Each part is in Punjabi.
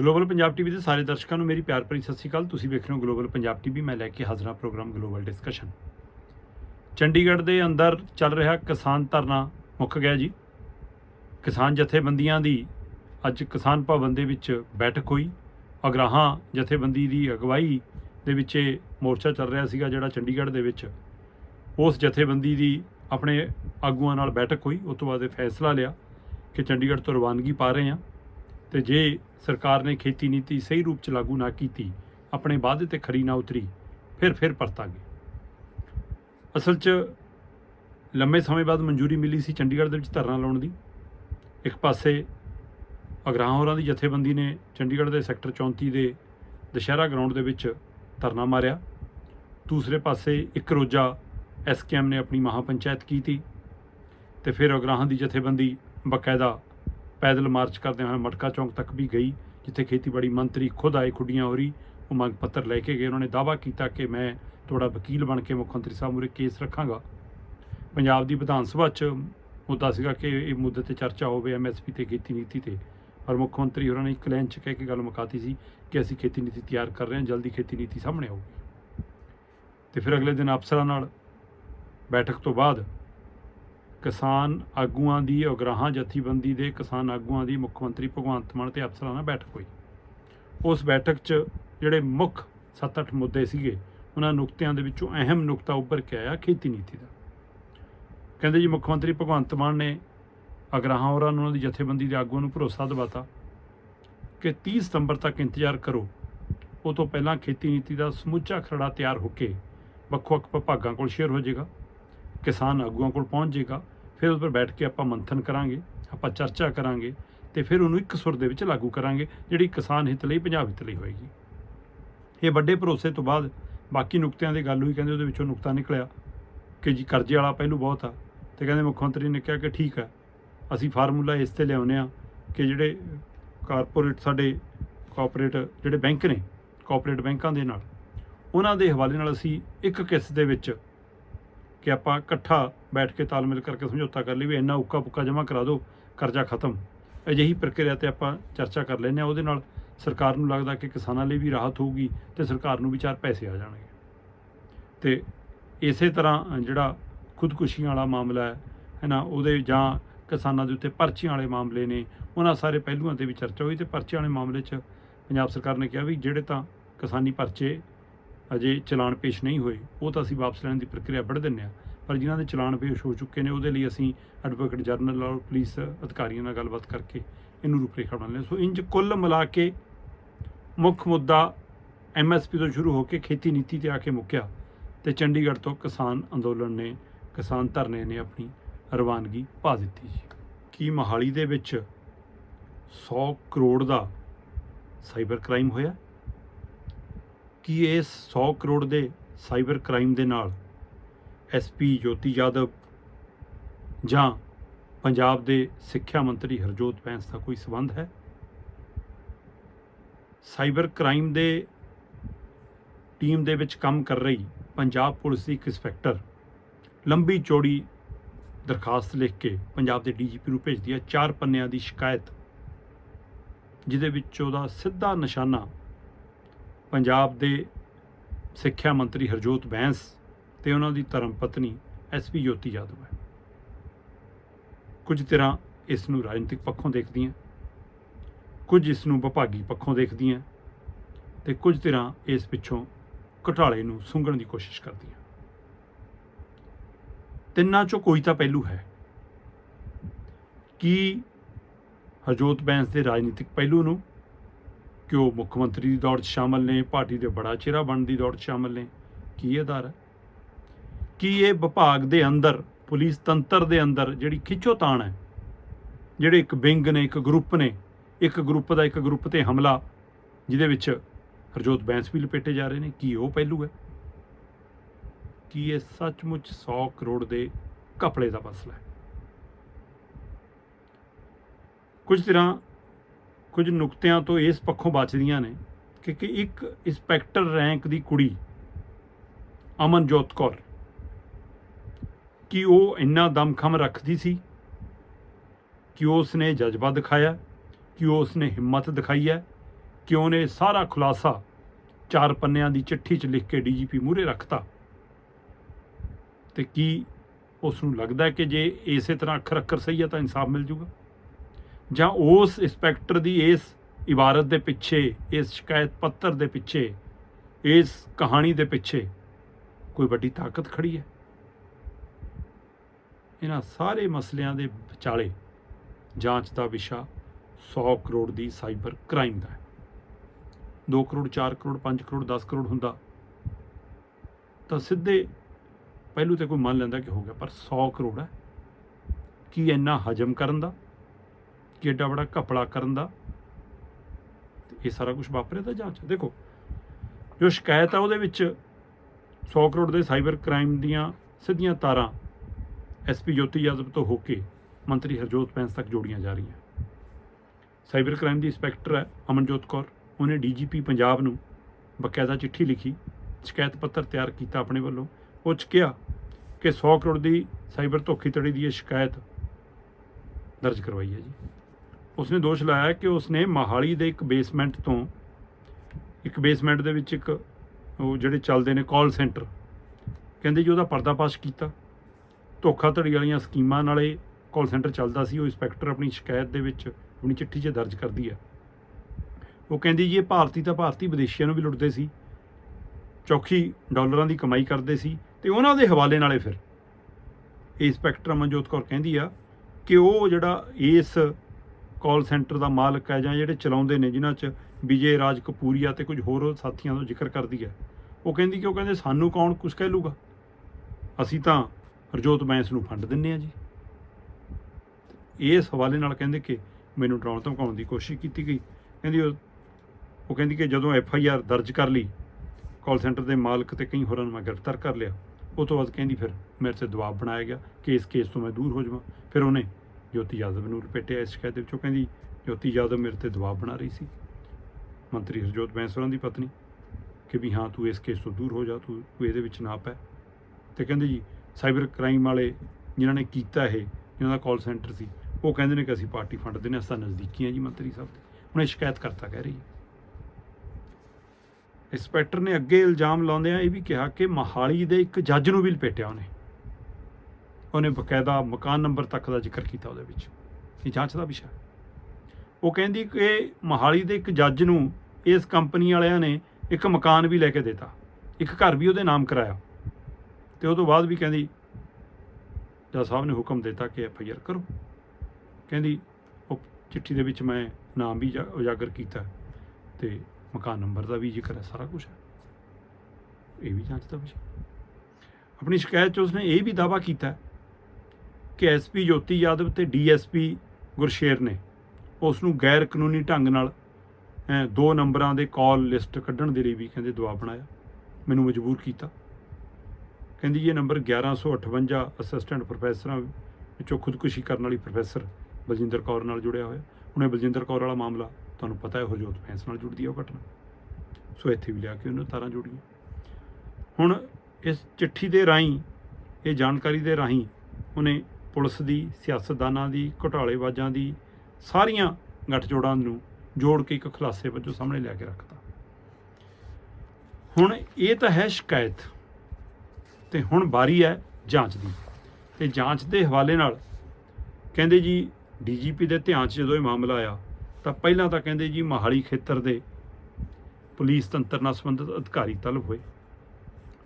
ਗਲੋਬਲ ਪੰਜਾਬ ਟੀਵੀ ਦੇ ਸਾਰੇ ਦਰਸ਼ਕਾਂ ਨੂੰ ਮੇਰੀ ਪਿਆਰ ਭਰੀ ਸਤਿ ਸ਼੍ਰੀ ਅਕਾਲ। ਤੁਸੀਂ ਵੇਖ ਰਹੇ ਹੋ ਗਲੋਬਲ ਪੰਜਾਬ ਟੀਵੀ। ਮੈਂ ਲੈ ਕੇ ਹਾਜ਼ਰਾਂ ਪ੍ਰੋਗਰਾਮ ਗਲੋਬਲ ਡਿਸਕਸ਼ਨ। ਚੰਡੀਗੜ੍ਹ ਦੇ ਅੰਦਰ ਚੱਲ ਰਿਹਾ ਕਿਸਾਨ ਧਰਨਾ। ਮੁੱਕ ਗਿਆ ਜੀ। ਕਿਸਾਨ ਜਥੇਬੰਦੀਆਂ ਦੀ ਅੱਜ ਕਿਸਾਨ ਭਵਨ ਦੇ ਵਿੱਚ ਬੈਠਕ ਹੋਈ। ਅਗਰਾਹਾਂ ਜਥੇਬੰਦੀ ਦੀ ਅਗਵਾਈ ਦੇ ਵਿੱਚ ਇਹ ਮੋਰਚਾ ਚੱਲ ਰਿਹਾ ਸੀਗਾ ਜਿਹੜਾ ਚੰਡੀਗੜ੍ਹ ਦੇ ਵਿੱਚ। ਉਸ ਜਥੇਬੰਦੀ ਦੀ ਆਪਣੇ ਆਗੂਆਂ ਨਾਲ ਬੈਠਕ ਹੋਈ। ਉਸ ਤੋਂ ਬਾਅਦ ਇਹ ਫੈਸਲਾ ਲਿਆ ਕਿ ਚੰਡੀਗੜ੍ਹ ਤੋਂ ਰਵਾਨਗੀ ਪਾ ਰਹੇ ਹਾਂ। ਤੇ ਜੇ ਸਰਕਾਰ ਨੇ ਖੇਤੀ ਨੀਤੀ ਸਹੀ ਰੂਪ ਚ ਲਾਗੂ ਨਾ ਕੀਤੀ, ਆਪਣੇ ਵਾਅਦੇ ਤੇ ਖਰੀ ਨਾ ਉਤਰੀ, ਫਿਰ ਫਿਰ ਪਰਤਾਂਗੇ। ਅਸਲ 'ਚ ਲੰਮੇ ਸਮੇਂ ਬਾਅਦ ਮਨਜ਼ੂਰੀ ਮਿਲੀ ਸੀ ਚੰਡੀਗੜ੍ਹ ਦੇ ਵਿੱਚ ਧਰਨਾ ਲਾਉਣ ਦੀ। ਇੱਕ ਪਾਸੇ ਅਗਰਾਹ ਹੋਰਾਂ ਦੀ ਜਥੇਬੰਦੀ ਨੇ ਚੰਡੀਗੜ੍ਹ ਦੇ ਸੈਕਟਰ 34 ਦੇ ਦੁਸ਼ਹਿਰਾ ਗਰਾਊਂਡ ਦੇ ਵਿੱਚ ਧਰਨਾ ਮਾਰਿਆ। ਦੂਸਰੇ ਪਾਸੇ ਇੱਕ ਰੋਜ਼ਾ ਐਸਕੇਐਮ ਨੇ ਆਪਣੀ ਮਹਾ ਪੰਚਾਇਤ ਕੀਤੀ ਤੇ ਫਿਰ ਅਗਰਾਹਾਂ ਦੀ ਜਥੇਬੰਦੀ ਬਕਾਇਦਾ ਪੈਦਲ ਮਾਰਚ ਕਰਦੇ ਹੋਏ ਮਟਕਾ ਚੌਂਕ ਤੱਕ ਵੀ ਗਈ, ਜਿੱਥੇ ਖੇਤੀਬਾੜੀ ਮੰਤਰੀ ਖੁਦ ਆਏ ਖੁੱਡੀਆਂ ਹੋਰੀ, ਉਹ ਮੰਗ ਪੱਤਰ ਲੈ ਕੇ ਗਏ। ਉਹਨਾਂ ਨੇ ਦਾਅਵਾ ਕੀਤਾ ਕਿ ਮੈਂ ਤੁਹਾਡਾ ਵਕੀਲ ਬਣ ਕੇ ਮੁੱਖ ਮੰਤਰੀ ਸਾਹਿਬ ਮੂਹਰੇ ਕੇਸ ਰੱਖਾਂਗਾ। ਪੰਜਾਬ ਦੀ ਵਿਧਾਨ ਸਭਾ 'ਚ ਮੁੱਦਾ ਸੀਗਾ ਕਿ ਇਹ ਮੁੱਦੇ ਤੇ ਚਰਚਾ ਹੋਵੇ ਐਮਐਸਪੀ ਤੇ ਖੇਤੀ ਨੀਤੀ ਤੇ। ਪਰ ਮੁੱਖ ਮੰਤਰੀ ਹੋਰਾਂ ਨੇ ਇੱਕ ਲਾਈਨ 'ਚ ਕਹਿ ਕੇ ਗੱਲ ਮੁਕਾਤੀ ਸੀ ਕਿ ਅਸੀਂ ਖੇਤੀ ਨੀਤੀ ਤਿਆਰ ਕਰ ਰਹੇ ਹਾਂ, ਜਲਦੀ ਖੇਤੀ ਨੀਤੀ ਸਾਹਮਣੇ ਆਊਗੀ। ਤੇ ਫਿਰ ਅਗਲੇ ਦਿਨ ਅਫਸਰਾਂ ਨਾਲ ਬੈਠਕ ਤੋਂ ਬਾਅਦ ਕਿਸਾਨ ਆਗੂਆਂ ਦੀ ਉਗਰਾਹਾਂ ਜਥੇਬੰਦੀ ਦੇ ਕਿਸਾਨ ਆਗੂਆਂ ਦੀ ਮੁੱਖ ਮੰਤਰੀ ਭਗਵੰਤ ਮਾਨ ਤੇ ਅਫਸਰਾਂ ਨਾਲ ਬੈਠਕ ਹੋਈ। ਉਸ ਬੈਠਕ 'ਚ ਜਿਹੜੇ ਮੁੱਖ 7-8 ਮੁੱਦੇ ਸੀਗੇ, ਉਹਨਾਂ ਨੁਕਤਿਆਂ ਦੇ ਵਿੱਚੋਂ ਅਹਿਮ ਨੁਕਤਾ ਉੱਭਰ ਕੇ ਆਇਆ ਖੇਤੀ ਨੀਤੀ ਦਾ। ਕਹਿੰਦੇ ਜੀ, ਮੁੱਖ ਮੰਤਰੀ ਭਗਵੰਤ ਮਾਨ ਨੇ ਅਗਰਾਹਾਂ ਹੋਰਾਂ ਨੂੰ, ਉਹਨਾਂ ਦੀ ਜਥੇਬੰਦੀ ਦੇ ਆਗੂਆਂ ਨੂੰ ਭਰੋਸਾ ਦਿਵਾਤਾ ਕਿ 30 ਸਤੰਬਰ ਤੱਕ ਇੰਤਜ਼ਾਰ ਕਰੋ। ਉਹ ਤੋਂ ਪਹਿਲਾਂ ਖੇਤੀ ਨੀਤੀ ਦਾ ਸਮੁੱਚਾ ਖਰੜਾ ਤਿਆਰ ਹੋ ਕੇ ਵੱਖ-ਵੱਖ ਵਿਭਾਗਾਂ ਕੋਲ ਸ਼ੇਅਰ ਹੋ ਜਾਏਗਾ। ਕਿਸਾਨ ਆਗੂਆਂ ਕੋਲ ਪਹੁੰਚ ਜਾਏਗਾ ਫਿਰ ਉਸ ਪਰ ਬੈਠ ਕੇ ਆਪਾਂ ਮੰਥਨ ਕਰਾਂਗੇ, ਆਪਾਂ ਚਰਚਾ ਕਰਾਂਗੇ ਤੇ ਫਿਰ ਉਹਨੂੰ ਇੱਕ ਸੁਰ ਦੇ ਵਿੱਚ ਲਾਗੂ ਕਰਾਂਗੇ, ਜਿਹੜੀ ਕਿਸਾਨ ਹਿੱਤ ਲਈ, ਪੰਜਾਬ ਹਿੱਤ ਲਈ ਹੋਏਗੀ। ਇਹ ਵੱਡੇ ਭਰੋਸੇ ਤੋਂ ਬਾਅਦ ਬਾਕੀ ਨੁਕਤਿਆਂ ਦੀ ਗੱਲ ਹੋਈ, ਕਹਿੰਦੇ ਉਹਦੇ ਵਿੱਚੋਂ ਨੁਕਤਾ ਨਿਕਲਿਆ ਕਿ ਜੀ ਕਰਜ਼ੇ ਵਾਲਾ ਪਹਿਲੂ ਬਹੁਤ ਆ ਤੇ ਕਹਿੰਦੇ ਮੁੱਖ ਮੰਤਰੀ ਨੇ ਕਿਹਾ ਕਿ ਠੀਕ ਹੈ ਅਸੀਂ ਫਾਰਮੂਲਾ ਇਸ ਤੇ ਲਿਆਉਨੇ ਆ ਕਿ ਜਿਹੜੇ ਕਾਰਪੋਰੇਟ ਸਾਡੇ ਕੋਆਪਰੇਟ ਜਿਹੜੇ ਬੈਂਕ ਨੇ ਕੋਆਪਰੇਟ ਬੈਂਕਾਂ ਦੇ ਨਾਲ, ਉਹਨਾਂ ਦੇ ਹਵਾਲੇ ਨਾਲ ਅਸੀਂ ਇੱਕ ਕਿਸ਼ਤ ਦੇ ਵਿੱਚ ਕਿ ਆਪਾਂ ਇਕੱਠਾ ਬੈਠ ਕੇ ਤਾਲਮੇਲ ਕਰਕੇ ਸਮਝੌਤਾ ਕਰ ਲਈ ਵੀ ਇੰਨਾ ਉੱਕਾ ਪੁੱਕਾ ਜਮ੍ਹਾਂ ਕਰਾ ਦਿਓ, ਕਰਜ਼ਾ ਖਤਮ। ਅਜਿਹੀ ਪ੍ਰਕਿਰਿਆ ਤੇ ਆਪਾਂ ਚਰਚਾ ਕਰ ਲੈਂਦੇ ਆ ਉਹਦੇ ਨਾਲ ਸਰਕਾਰ ਨੂੰ ਲੱਗਦਾ ਕਿ ਕਿਸਾਨਾਂ ਲਈ ਵੀ ਰਾਹਤ ਹੋਊਗੀ ਤੇ ਸਰਕਾਰ ਨੂੰ ਵੀ ਚਾਰ ਪੈਸੇ ਆ ਜਾਣਗੇ। ਤੇ ਇਸੇ ਤਰ੍ਹਾਂ ਜਿਹੜਾ ਖੁਦਕੁਸ਼ੀਆਂ ਵਾਲਾ ਮਾਮਲਾ ਹੈ ਹੈ ਨਾ, ਉਹਦੇ ਜਾਂ ਕਿਸਾਨਾਂ ਦੇ ਉੱਤੇ ਪਰਚੀਆਂ ਵਾਲੇ ਮਾਮਲੇ ਨੇ, ਉਹਨਾਂ ਸਾਰੇ ਪਹਿਲੂਆਂ ਤੇ ਵੀ ਚਰਚਾ ਹੋਈ ਤੇ ਪਰਚੀਆਂ ਵਾਲੇ ਮਾਮਲੇ 'ਚ ਪੰਜਾਬ ਸਰਕਾਰ ਨੇ ਕਿਹਾ ਵੀ ਜਿਹੜੇ ਤਾਂ ਕਿਸਾਨੀ ਪਰਚੇ ਅਜੇ ਚਲਾਨ ਪੇਸ਼ ਨਹੀਂ ਹੋਏ, ਉਹ ਤਾਂ ਅਸੀਂ ਵਾਪਸ ਲੈਣ ਦੀ ਪ੍ਰਕਿਰਿਆ ਵੱਢ ਦਿੰਨੇ ਆ ਪਰ ਜਿਨ੍ਹਾਂ ਦੇ ਚਲਾਨ ਪੇਸ਼ ਹੋ ਚੁੱਕੇ ਨੇ, ਉਹਦੇ ਲਈ ਅਸੀਂ ਐਡਵੋਕੇਟ ਜਨਰਲ ਔਰ ਪੁਲਿਸ ਅਧਿਕਾਰੀਆਂ ਨਾਲ ਗੱਲਬਾਤ ਕਰਕੇ ਇਹਨੂੰ ਰੂਪਰੇਖਾ ਬਣਾ ਲਿਆ ਸੋ ਇੰਜ ਕੁੱਲ ਮਿਲਾ ਕੇ ਮੁੱਖ ਮੁੱਦਾ ਐਮਐਸਪੀ ਤੋਂ ਸ਼ੁਰੂ ਹੋ ਕੇ ਖੇਤੀ ਨੀਤੀ ਤੇ ਆ ਕੇ ਮੁੱਕਿਆ ਤੇ ਚੰਡੀਗੜ੍ਹ ਤੋਂ ਕਿਸਾਨ ਅੰਦੋਲਨ ਨੇ, ਕਿਸਾਨ ਧਰਨੇ ਨੇ ਆਪਣੀ ਰਵਾਨਗੀ ਪਾ ਦਿੱਤੀ ਜੀ। ਕੀ ਮਹਾਲੀ ਦੇ ਵਿੱਚ 100 ਕਰੋੜ ਦਾ ਸਾਈਬਰ ਕ੍ਰਾਈਮ ਹੋਇਆ? ਕੀ ਇਸ 100 ਕਰੋੜ ਦੇ ਸਾਈਬਰ ਕ੍ਰਾਈਮ ਦੇ ਨਾਲ ਐਸਪੀ ਜੋਤੀ ਯਾਦਵ ਜਾਂ ਪੰਜਾਬ ਦੇ ਸਿੱਖਿਆ ਮੰਤਰੀ ਹਰਜੋਤ ਬੈਂਸ ਦਾ ਕੋਈ ਸਬੰਧ ਹੈ? ਸਾਈਬਰ ਕ੍ਰਾਈਮ ਦੇ ਟੀਮ ਦੇ ਵਿੱਚ ਕੰਮ ਕਰ ਰਹੀ ਪੰਜਾਬ ਪੁਲਿਸ ਦੀ ਇੱਕ ਇੰਸਪੈਕਟਰ ਲੰਬੀ ਚੌੜੀ ਦਰਖਾਸਤ ਲਿਖ ਕੇ ਪੰਜਾਬ ਦੇ ਡੀਜੀਪੀ ਨੂੰ ਭੇਜਦੀ ਹੈ। ਚਾਰ ਪੰਨਿਆਂ ਦੀ ਸ਼ਿਕਾਇਤ, ਜਿਹਦੇ ਵਿੱਚ ਉਹਦਾ ਸਿੱਧਾ ਨਿਸ਼ਾਨਾ ਪੰਜਾਬ ਦੇ ਸਿੱਖਿਆ ਮੰਤਰੀ ਹਰਜੋਤ ਬੈਂਸ ਤੇ ਉਹਨਾਂ ਦੀ ਧਰਮ ਪਤਨੀ ਐਸਪੀ ਜੋਤੀ ਯਾਦਵ ਹੈ। ਕੁਝ ਤਰ੍ਹਾਂ ਇਸ ਨੂੰ ਰਾਜਨੀਤਿਕ ਪੱਖੋਂ ਦੇਖਦੀਆਂ, ਕੁਝ ਇਸ ਨੂੰ ਵਿਭਾਗੀ ਪੱਖੋਂ ਦੇਖਦੀਆਂ ਤੇ ਕੁਝ ਤਰ੍ਹਾਂ ਇਸ ਪਿੱਛੋਂ ਘਟਾਲੇ ਨੂੰ ਸੁੰਘਣ ਦੀ ਕੋਸ਼ਿਸ਼ ਕਰਦੀਆਂ। ਤਿੰਨਾਂ ਚੋਂ ਕੋਈ ਤਾਂ ਪਹਿਲੂ ਹੈ। ਕੀ ਹਰਜੋਤ ਬੈਂਸ ਦੇ ਰਾਜਨੀਤਿਕ ਪਹਿਲੂ ਨੂੰ ਕਿ ਉਹ ਮੁੱਖ ਮੰਤਰੀ ਦੀ ਦੌੜ 'ਚ ਸ਼ਾਮਲ ਨੇ, ਪਾਰਟੀ ਦੇ ਬੜਾ ਚਿਹਰਾ ਬਣਨ ਦੀ ਦੌੜ 'ਚ ਸ਼ਾਮਲ ਨੇ। ਕੀ ਇਹ ਆਧਾਰ ਹੈ? ਕੀ ਇਹ ਵਿਭਾਗ ਦੇ ਅੰਦਰ, ਪੁਲਿਸ ਤੰਤਰ ਦੇ ਅੰਦਰ ਜਿਹੜੀ ਖਿੱਚੋਤਾਣ ਹੈ, ਜਿਹੜੇ ਇੱਕ ਵਿੰਗ ਨੇ, ਇੱਕ ਗਰੁੱਪ ਨੇ, ਇੱਕ ਗਰੁੱਪ ਦਾ ਇੱਕ ਗਰੁੱਪ ਤੇ ਹਮਲਾ, ਜਿਹਦੇ ਵਿੱਚ ਹਰਜੋਤ ਬੈਂਸ ਵੀ ਲਪੇਟੇ ਜਾ ਰਹੇ ਨੇ, ਕੀ ਉਹ ਪਹਿਲੂ ਹੈ? ਕੀ ਇਹ ਸੱਚਮੁੱਚ 100 ਕਰੋੜ ਦੇ ਕਪੜੇ ਦਾ ਮਸਲਾ ਹੈ? ਕੁਝ ਦਿਨਾਂ ਕੁਝ ਨੁਕਤਿਆਂ ਤੋਂ ਇਸ ਪੱਖੋਂ ਬਚਦੀਆਂ ਨੇ ਕਿ ਕਿ ਇੱਕ ਇੰਸਪੈਕਟਰ ਰੈਂਕ ਦੀ ਕੁੜੀ, ਅਮਨਜੋਤ ਕੌਰ, ਕਿ ਉਹ ਇੰਨਾ ਦਮਖਮ ਰੱਖਦੀ ਸੀ, ਕਿ ਉਸ ਨੇ ਜਜ਼ਬਾ ਦਿਖਾਇਆ, ਕਿ ਉਸ ਨੇ ਹਿੰਮਤ ਦਿਖਾਈ ਹੈ, ਕਿ ਉਹਨੇ ਸਾਰਾ ਖੁਲਾਸਾ ਚਾਰ ਪੰਨਿਆਂ ਦੀ ਚਿੱਠੀ 'ਚ ਲਿਖ ਕੇ ਡੀਜੀਪੀ ਮੂਹਰੇ ਰੱਖਤਾ। ਤੇ ਕੀ ਉਸ ਨੂੰ ਲੱਗਦਾ ਕਿ ਜੇ ਇਸੇ ਤਰ੍ਹਾਂ ਅੱਖਰ ਅੱਖਰ ਸਹੀ ਹੈ ਤਾਂ ਇਨਸਾਫ ਮਿਲ ਜੂਗਾ? ਜਾਂ ਉਸ ਇੰਸਪੈਕਟਰ ਦੀ ਇਸ ਇਬਾਰਤ ਦੇ ਪਿੱਛੇ, ਇਸ ਸ਼ਿਕਾਇਤ ਪੱਤਰ ਦੇ ਪਿੱਛੇ, ਇਸ ਕਹਾਣੀ ਦੇ ਪਿੱਛੇ ਕੋਈ ਵੱਡੀ ਤਾਕਤ ਖੜੀ ਹੈ? ਇਹਨਾਂ ਸਾਰੇ ਮਸਲਿਆਂ ਦੇ ਵਿਚਾਲੇ ਜਾਂਚ ਦਾ ਵਿਸ਼ਾ 100 ਕਰੋੜ ਦੀ ਸਾਈਬਰ ਕ੍ਰਾਈਮ ਦਾ ਹੈ। 2 ਕਰੋੜ 4 ਕਰੋੜ 5 ਕਰੋੜ 10 ਕਰੋੜ ਹੁੰਦਾ। ਤਾਂ ਸਿੱਧੇ ਪਹਿਲੂ ਤੇ ਕੋਈ ਮੰਨ ਲੈਂਦਾ ਕਿ ਹੋ ਗਿਆ, ਪਰ 100 ਕਰੋੜ ਹੈ। ਕੀ ਇੰਨਾ ਹਜਮ ਕਰਨ ਦਾ? ਕਿ ਏਡਾ ਬੜਾ ਘਪਲਾ ਕਰਨ ਦਾ? ਤੇ ਇਹ ਸਾਰਾ ਕੁਝ ਵਾਪਰਿਆ ਤਾਂ ਜਾਂਚ ਦੇਖੋ, ਜੋ ਸ਼ਿਕਾਇਤ ਆ ਉਹਦੇ ਵਿੱਚ 100 ਕਰੋੜ ਦੇ ਸਾਈਬਰ ਕ੍ਰਾਈਮ ਦੀਆਂ ਸਿੱਧੀਆਂ ਤਾਰਾਂ ਐਸਪੀ ਜੋਤੀ ਯਾਦਵ ਤੋਂ ਹੋ ਕੇ ਮੰਤਰੀ ਹਰਜੋਤ ਬੈਂਸ ਤੱਕ ਜੋੜੀਆਂ ਜਾ ਰਹੀਆਂ। ਸਾਈਬਰ ਕ੍ਰਾਈਮ ਦੀ ਇੰਸਪੈਕਟਰ ਹੈ ਅਮਨਜੋਤ ਕੌਰ। ਉਹਨੇ ਡੀਜੀਪੀ ਪੰਜਾਬ ਨੂੰ ਬਕਾਇਦਾ ਚਿੱਠੀ ਲਿਖੀ, ਸ਼ਿਕਾਇਤ ਪੱਤਰ ਤਿਆਰ ਕੀਤਾ ਆਪਣੇ ਵੱਲੋਂ। ਉਹ 'ਚ ਕਿਹਾ ਕਿ 100 ਕਰੋੜ ਦੀ ਸਾਈਬਰ ਧੋਖੇਧੜੀ ਦੀ ਇਹ ਸ਼ਿਕਾਇਤ ਦਰਜ ਕਰਵਾਈ ਹੈ ਜੀ। ਉਸਨੇ ਦੋਸ਼ ਲਾਇਆ ਕਿ ਉਸਨੇ ਮਹਾਲੀ ਦੇ ਇੱਕ ਬੇਸਮੈਂਟ ਤੋਂ, ਇੱਕ ਬੇਸਮੈਂਟ ਦੇ ਵਿੱਚ ਇੱਕ ਉਹ ਜਿਹੜੇ ਚੱਲਦੇ ਨੇ ਕਾਲ ਸੈਂਟਰ ਕਹਿੰਦੇ ਜੀ ਉਹਦਾ ਪਰਦਾਫਾਸ਼ ਕੀਤਾ। ਧੋਖਾਧੜੀ ਵਾਲੀਆਂ ਸਕੀਮਾਂ ਨਾਲੇ ਕਾਲ ਸੈਂਟਰ ਚੱਲਦਾ ਸੀ, ਉਹ ਇੰਸਪੈਕਟਰ ਆਪਣੀ ਸ਼ਿਕਾਇਤ ਦੇ ਵਿੱਚ ਆਪਣੀ ਚਿੱਠੀ 'ਚ ਦਰਜ ਕਰਦੀ ਆ ਉਹ ਕਹਿੰਦੀ ਜੀ ਇਹ ਭਾਰਤੀ ਤਾਂ ਭਾਰਤੀ ਵਿਦੇਸ਼ੀਆਂ ਨੂੰ ਵੀ ਲੁੱਟਦੇ ਸੀ, ਚੌਖੀ ਡਾਲਰਾਂ ਦੀ ਕਮਾਈ ਕਰਦੇ ਸੀ ਤੇ ਉਹਨਾਂ ਦੇ ਹਵਾਲੇ ਨਾਲੇ ਫਿਰ। ਇਹ ਇੰਸਪੈਕਟਰ ਅਮਨਜੋਤ ਕੌਰ ਕਹਿੰਦੀ ਆ ਕਿ ਉਹ ਜਿਹੜਾ ਇਸ ਕਾਲ ਸੈਂਟਰ ਦਾ ਮਾਲਕ ਹੈ ਜਾਂ ਜਿਹੜੇ ਚਲਾਉਂਦੇ ਨੇ, ਜਿਨ੍ਹਾਂ 'ਚ ਵਿਜੇ ਰਾਜ ਕਪੂਰੀਆ ਤੇ ਕੁਝ ਹੋਰ ਸਾਥੀਆਂ ਦਾ ਜ਼ਿਕਰ ਕਰਦੀ ਹੈ। ਉਹ ਕਹਿੰਦੀ ਕਿ ਉਹ ਕਹਿੰਦੇ, ਸਾਨੂੰ ਕੌਣ ਕੁਝ ਕਹਿ ਲੂਗਾ ਅਸੀਂ ਤਾਂ ਹਰਜੋਤ ਬੈਂਸ ਨੂੰ ਫੰਡ ਦਿੰਨੇ ਆ ਜੀ। ਇਸ ਹਵਾਲੇ ਨਾਲ ਕਹਿੰਦੇ ਕਿ ਮੈਨੂੰ ਡਰਾਉਣ ਧਮਕਾਉਣ ਦੀ ਕੋਸ਼ਿਸ਼ ਕੀਤੀ ਗਈ। ਕਹਿੰਦੀ ਉਹ ਉਹ ਕਹਿੰਦੀ ਕਿ ਜਦੋਂ ਐਫ ਆਈ ਆਰ ਦਰਜ ਕਰ ਲਈ ਕਾਲ ਸੈਂਟਰ ਦੇ ਮਾਲਕ ਤੇ ਕਈ ਹੋਰਾਂ ਨੂੰ ਮੈਂ ਗ੍ਰਿਫਤਾਰ ਕਰ ਲਿਆ। ਉਹ ਤੋਂ ਬਾਅਦ ਕਹਿੰਦੀ ਫਿਰ ਮੇਰੇ ਤੇ ਦਬਾਅ ਬਣਾਇਆ ਗਿਆ ਕਿ ਇਸ ਕੇਸ ਤੋਂ ਮੈਂ ਦੂਰ ਹੋ ਜਾਵਾਂ। ਫਿਰ ਉਹਨੇ ਜੋਤੀ ਯਾਦਵ ਨੂੰ ਲਪੇਟਿਆ ਇਸ ਸ਼ਿਕਾਇਤ ਦੇ ਵਿੱਚੋਂ, ਕਹਿੰਦੀ, ਜੋਤੀ ਯਾਦਵ ਮੇਰੇ ਤੇ ਦਬਾਅ ਬਣਾ ਰਹੀ ਸੀ। ਮੰਤਰੀ ਹਰਜੋਤ ਬੈਂਸ ਹੋਰਾਂ ਦੀ ਪਤਨੀ, ਕਿ ਵੀ, ਹਾਂ, ਤੂੰ ਇਸ ਕੇਸ ਤੋਂ ਦੂਰ ਹੋ ਜਾ, ਤੂੰ ਤੂੰ ਇਹਦੇ ਵਿੱਚ ਨਾ ਪੈ। ਤੇ ਕਹਿੰਦੇ ਜੀ, ਸਾਈਬਰ ਕ੍ਰਾਈਮ ਵਾਲੇ ਜਿਨ੍ਹਾਂ ਨੇ ਕੀਤਾ ਇਹ, ਜਿਨ੍ਹਾਂ ਦਾ ਕਾਲ ਸੈਂਟਰ ਸੀ, ਉਹ ਕਹਿੰਦੇ ਨੇ ਕਿ ਅਸੀਂ ਪਾਰਟੀ ਫੰਡ ਦਿੰਦੇ ਹਾਂ, ਅਸਾਂ ਨਜ਼ਦੀਕੀ ਹਾਂ ਜੀ ਮੰਤਰੀ ਸਾਹਿਬ ਦੇ। ਹੁਣ ਇਹ ਸ਼ਿਕਾਇਤ ਕਰਤਾ ਕਹਿ ਰਹੀ ਹੈ। ਇੰਸਪੈਕਟਰ ਨੇ ਅੱਗੇ ਇਲਜ਼ਾਮ ਲਾਉਂਦਿਆਂ ਇਹ ਵੀ ਕਿਹਾ ਕਿ ਮਹਾਲੀ ਦੇ ਇੱਕ ਜੱਜ ਨੂੰ ਵੀ ਲਪੇਟਿਆ ਉਹਨੇ। ਉਹਨੇ ਬਕਾਇਦਾ ਮਕਾਨ ਨੰਬਰ ਤੱਕ ਦਾ ਜ਼ਿਕਰ ਕੀਤਾ ਉਹਦੇ ਵਿੱਚ। ਇਹ ਜਾਂਚ ਦਾ ਵਿਸ਼ਾ ਉਹ ਕਹਿੰਦੀ ਕਿ ਮਹਾਲੀ ਦੇ ਇੱਕ ਜੱਜ ਨੂੰ ਇਸ ਕੰਪਨੀ ਵਾਲਿਆਂ ਨੇ ਇੱਕ ਮਕਾਨ ਵੀ ਲੈ ਕੇ ਦਿੱਤਾ। ਇੱਕ ਘਰ ਵੀ ਉਹਦੇ ਨਾਮ ਕਰਾਇਆ। ਤੇ ਉਹ ਤੋਂ ਬਾਅਦ ਵੀ ਕਹਿੰਦੀ, ਜੱਜ ਸਾਹਿਬ ਨੇ ਹੁਕਮ ਦਿੱਤਾ ਕਿ ਐਫ ਆਈ ਆਰ ਕਰੋ। ਕਹਿੰਦੀ, ਉਹ ਚਿੱਠੀ ਦੇ ਵਿੱਚ ਮੈਂ ਨਾਮ ਵੀ ਉਜਾਗਰ ਕੀਤਾ ਤੇ ਮਕਾਨ ਨੰਬਰ ਦਾ ਵੀ ਜ਼ਿਕਰ ਹੈ, ਸਾਰਾ ਕੁਝ ਹੈ। ਇਹ ਵੀ ਜਾਂਚ ਦਾ ਵਿਸ਼ਾ ਆਪਣੀ ਸ਼ਿਕਾਇਤ 'ਚ ਉਸਨੇ ਇਹ ਵੀ ਦਾਅਵਾ ਕੀਤਾ ਕਿ ਐਸਪੀ ਜੋਤੀ ਯਾਦਵ ਤੇ ਡੀਐਸਪੀ ਗੁਰਸ਼ੇਰ ਨੇ ਉਸ ਨੂੰ ਗੈਰ ਕਾਨੂੰਨੀ ਢੰਗ ਨਾਲ ਦੋ ਨੰਬਰਾਂ ਦੇ ਕਾਲ ਲਿਸਟ ਕੱਢਣ ਦੇ ਲਈ ਵੀ ਕਹਿੰਦੇ ਦਬਾਅ ਬਣਾਇਆ। ਮੈਨੂੰ ਮਜਬੂਰ ਕੀਤਾ। ਕਹਿੰਦੀ, ਇਹ ਨੰਬਰ 1158 ਅਸਿਸਟੈਂਟ ਪ੍ਰੋਫੈਸਰਾਂ ਵਿੱਚੋਂ ਖੁਦਕੁਸ਼ੀ ਕਰਨ ਵਾਲੀ ਪ੍ਰੋਫੈਸਰ ਬਲਜਿੰਦਰ ਕੌਰ ਨਾਲ ਜੁੜਿਆ ਹੋਇਆ। ਉਹਨੇ ਬਲਜਿੰਦਰ ਕੌਰ ਵਾਲਾ ਮਾਮਲਾ ਤੁਹਾਨੂੰ ਪਤਾ ਹੈ ਹਰਜੋਤ ਫੈਂਸ ਨਾਲ ਜੁੜਦੀ ਹੈ ਉਹ ਘਟਨਾ। ਸੋ ਇੱਥੇ ਵੀ ਲਿਆ ਕੇ ਉਹਨੂੰ ਤਾਰਾਂ ਜੋੜੀਆਂ। ਹੁਣ ਇਸ ਚਿੱਠੀ ਦੇ ਰਾਹੀਂ, ਇਹ ਜਾਣਕਾਰੀ ਦੇ ਰਾਹੀਂ ਉਹਨੇ ਪੁਲਿਸ ਦੀ, ਸਿਆਸਤਦਾਨਾਂ ਦੀ, ਘੁਟਾਲੇਬਾਜ਼ਾਂ ਦੀ ਸਾਰੀਆਂ ਗੱਠਜੋੜਾਂ ਨੂੰ ਜੋੜ ਕੇ ਇੱਕ ਖੁਲਾਸੇ ਵਜੋਂ ਸਾਹਮਣੇ ਲਿਆ ਕੇ ਰੱਖਤਾ। ਹੁਣ ਇਹ ਤਾਂ ਹੈ ਸ਼ਿਕਾਇਤ ਤੇ ਹੁਣ ਬਾਰੀ ਹੈ ਜਾਂਚ ਦੀ। ਤੇ ਜਾਂਚ ਦੇ ਹਵਾਲੇ ਨਾਲ ਕਹਿੰਦੇ ਜੀ, ਡੀਜੀਪੀ ਦੇ ਧਿਆਨ 'ਚ ਜਦੋਂ ਇਹ ਮਾਮਲਾ ਆਇਆ, ਤਾਂ ਪਹਿਲਾਂ ਤਾਂ ਕਹਿੰਦੇ ਜੀ ਮਹਾਲੀ ਖੇਤਰ ਦੇ ਪੁਲਿਸ ਤੰਤਰ ਨਾਲ ਸੰਬੰਧਿਤ ਅਧਿਕਾਰੀ ਤਲਬ ਹੋਏ।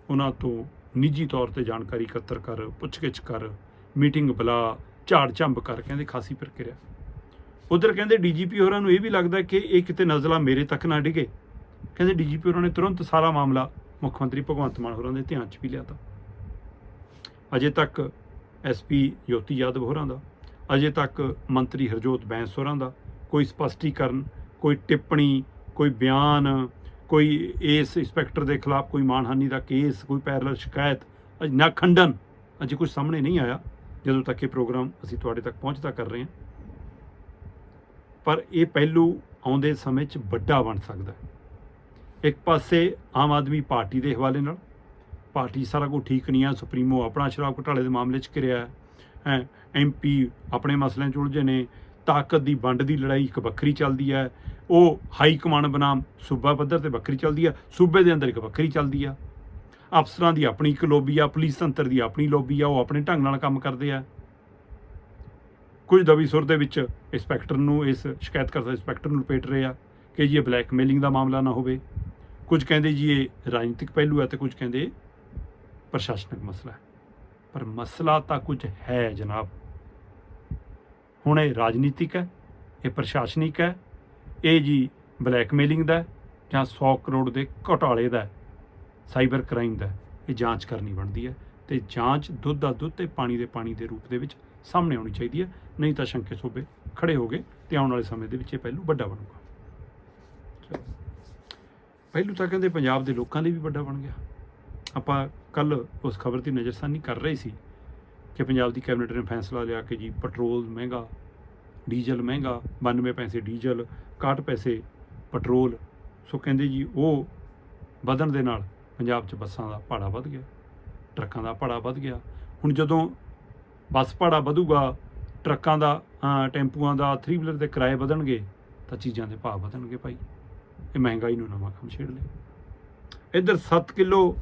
ਉਹਨਾਂ ਤੋਂ ਨਿੱਜੀ ਤੌਰ ਤੇ ਜਾਣਕਾਰੀ ਇਕੱਤਰ ਕਰ, ਪੁੱਛਗਿੱਛ ਕਰ ਮੀਟਿੰਗ ਬੁਲਾ, ਝਾੜ ਝੰਬ ਕਰ ਕਹਿੰਦੇ ਖਾਸੀ ਪ੍ਰਕਿਰਿਆ। ਉਧਰ ਕਹਿੰਦੇ ਡੀਜੀਪੀ ਹੋਰਾਂ ਨੂੰ ਇਹ ਵੀ ਲੱਗਦਾ ਕਿ ਇਹ ਕਿਤੇ ਨਜ਼ਲਾ ਮੇਰੇ ਤੱਕ ਨਾ ਡਿਗੇ। ਕਹਿੰਦੇ ਡੀਜੀਪੀ ਹੋਰਾਂ ਨੇ ਤੁਰੰਤ ਸਾਰਾ ਮਾਮਲਾ ਮੁੱਖ ਮੰਤਰੀ ਭਗਵੰਤ ਮਾਨ ਹੋਰਾਂ ਦੇ ਧਿਆਨ 'ਚ ਵੀ ਲਿਆਤਾ ਅਜੇ ਤੱਕ ਐਸਪੀ ਜੋਤੀ ਯਾਦਵ ਹੋਰਾਂ ਦਾ, ਅਜੇ ਤੱਕ ਮੰਤਰੀ ਹਰਜੋਤ ਬੈਂਸ ਹੋਰਾਂ ਦਾ ਕੋਈ ਸਪਸ਼ਟੀਕਰਨ, ਕੋਈ ਟਿੱਪਣੀ, ਕੋਈ ਬਿਆਨ, ਕੋਈ ਇਸ ਇੰਸਪੈਕਟਰ ਦੇ ਖਿਲਾਫ ਕੋਈ ਮਾਨਹਾਨੀ ਦਾ ਕੇਸ, ਕੋਈ ਪੈਰਲਲ ਸ਼ਿਕਾਇਤ, ਅਜ ਨਾ ਖੰਡਨ, ਅਜੇ ਕੁਝ ਸਾਹਮਣੇ ਨਹੀਂ ਆਇਆ। ਜਦੋਂ ਤੱਕ ਇਹ ਪ੍ਰੋਗਰਾਮ ਅਸੀਂ ਤੁਹਾਡੇ ਤੱਕ ਪਹੁੰਚਦਾ ਕਰ ਰਹੇ ਹਾਂ, ਪਰ ਇਹ ਪਹਿਲੂ ਆਉਂਦੇ ਸਮੇਂ 'ਚ ਵੱਡਾ ਬਣ ਸਕਦਾ ਹੈ। ਇੱਕ ਪਾਸੇ ਆਮ ਆਦਮੀ ਪਾਰਟੀ ਦੇ ਹਵਾਲੇ ਨਾਲ, ਪਾਰਟੀ ਸਾਰਾ ਕੁਝ ਠੀਕ ਨਹੀਂ ਆ, ਸੁਪਰੀਮੋ ਆਪਣਾ ਸ਼ਰਾਬ ਘੁਟਾਲੇ ਦੇ ਮਾਮਲੇ 'ਚ ਘਿਰਿਆ ਹੈ ਐਮਪੀ ਆਪਣੇ ਮਸਲਿਆਂ 'ਚ ਉਲਝੇ ਨੇ, ਤਾਕਤ ਦੀ ਵੰਡ ਦੀ ਲੜਾਈ ਇੱਕ ਵੱਖਰੀ ਚੱਲਦੀ ਹੈ, ਉਹ ਹਾਈ ਕਮਾਂਡ ਬਨਾਮ ਸੂਬਾ ਪੱਧਰ ਤੇ ਵੱਖਰੀ ਚੱਲਦੀ ਆ ਸੂਬੇ ਦੇ ਅੰਦਰ ਇੱਕ ਵੱਖਰੀ ਚੱਲਦੀ ਆ। ਅਫਸਰਾਂ ਦੀ ਆਪਣੀ ਇੱਕ ਲੋਬੀ ਆ ਪੁਲਿਸ ਤੰਤਰ ਦੀ ਆਪਣੀ ਲੋਬੀ ਆ, ਉਹ ਆਪਣੇ ਢੰਗ ਨਾਲ ਕੰਮ ਕਰਦੇ ਆ। ਕੁਝ ਦਵੀ ਸੁਰ ਦੇ ਵਿੱਚ ਇੰਸਪੈਕਟਰ ਨੂੰ ਇਸ ਸ਼ਿਕਾਇਤ ਕਰਦਾ ਇੰਸਪੈਕਟਰ ਨੂੰ ਲਪੇਟ ਰਹੇ ਆ ਕਿ ਜੀ ਇਹ ਬਲੈਕਮੇਲਿੰਗ ਦਾ ਮਾਮਲਾ ਨਾ ਹੋਵੇ। ਕੁਝ ਕਹਿੰਦੇ ਜੀ ਇਹ ਰਾਜਨੀਤਿਕ ਪਹਿਲੂ ਹੈ ਤੇ ਕੁਝ ਕਹਿੰਦੇ ਪ੍ਰਸ਼ਾਸਨਿਕ ਮਸਲਾ ਹੈ। ਪਰ ਮਸਲਾ ਤਾਂ ਕੁਝ ਹੈ ਜਨਾਬ। ਹੁਣ ਇਹ ਰਾਜਨੀਤਿਕ ਹੈ, ਇਹ ਪ੍ਰਸ਼ਾਸਨਿਕ ਹੈ, ਇਹ ਜੀ ਬਲੈਕਮੇਲਿੰਗ ਦਾ ਜਾਂ 100 ਕਰੋੜ ਦੇ ਘੁਟਾਲੇ ਦਾ ਸਾਈਬਰ ਕ੍ਰਾਈਮ ਦਾ ਇਹ ਜਾਂਚ ਕਰਨੀ ਬਣਦੀ ਹੈ ਤੇ ਜਾਂਚ ਦੁੱਧ ਦਾ ਦੁੱਧ ਤੇ ਪਾਣੀ ਦੇ ਪਾਣੀ ਦੇ ਰੂਪ ਦੇ ਵਿੱਚ ਸਾਹਮਣੇ ਆਉਣੀ ਚਾਹੀਦੀ ਹੈ। ਨਹੀਂ ਤਾਂ ਸ਼ੰਕੇ ਸੋਬੇ ਖੜੇ ਹੋਗੇ ਤੇ ਆਉਣ ਵਾਲੇ ਸਮੇਂ ਦੇ ਵਿੱਚ ਇਹ ਪਹਿਲੂ ਵੱਡਾ ਬਣੂਗਾ। ਪਹਿਲੂ ਤਾਂ ਕਹਿੰਦੇ ਪੰਜਾਬ ਦੇ ਲੋਕਾਂ ਲਈ ਵੀ ਵੱਡਾ ਬਣ ਗਿਆ। ਆਪਾਂ ਕੱਲ ਉਸ ਖਬਰ ਦੀ ਨਜ਼ਰਸਾਨੀ ਕਰ ਰਹੇ ਸੀ ਕਿ ਪੰਜਾਬ ਦੀ ਕੈਬਨਿਟ ਨੇ ਫੈਸਲਾ ਲਿਆ ਕਿ ਜੀ ਪੈਟਰੋਲ ਮਹਿੰਗਾ, ਡੀਜ਼ਲ ਮਹਿੰਗਾ 92 ਪੈਸੇ ਡੀਜ਼ਲ 61 ਪੈਸੇ ਪੈਟਰੋਲ। ਸੋ ਕਹਿੰਦੇ ਜੀ ਉਹ ਵਧਣ ਦੇ ਨਾਲ ਪੰਜਾਬ 'ਚ ਬੱਸਾਂ ਦਾ ਭਾੜਾ ਵੱਧ ਗਿਆ, ਟਰੱਕਾਂ ਦਾ ਭਾੜਾ ਵੱਧ ਗਿਆ। ਹੁਣ ਜਦੋਂ ਬੱਸ ਭਾੜਾ ਵਧੂਗਾ, ਟਰੱਕਾਂ ਦਾ ਟੈਂਪੂਆਂ ਦਾ 3 ਵੀਲਰ ਦੇ ਕਿਰਾਏ ਵਧਣਗੇ, ਤਾਂ ਚੀਜ਼ਾਂ ਦੇ ਭਾਅ ਵਧਣਗੇ ਭਾਈ। ਇਹ ਮਹਿੰਗਾਈ ਨੂੰ ਨਵਾਂ ਕੰਮ ਛੇੜ ਲਿਆ। ਇੱਧਰ 7 ਕਿਲੋ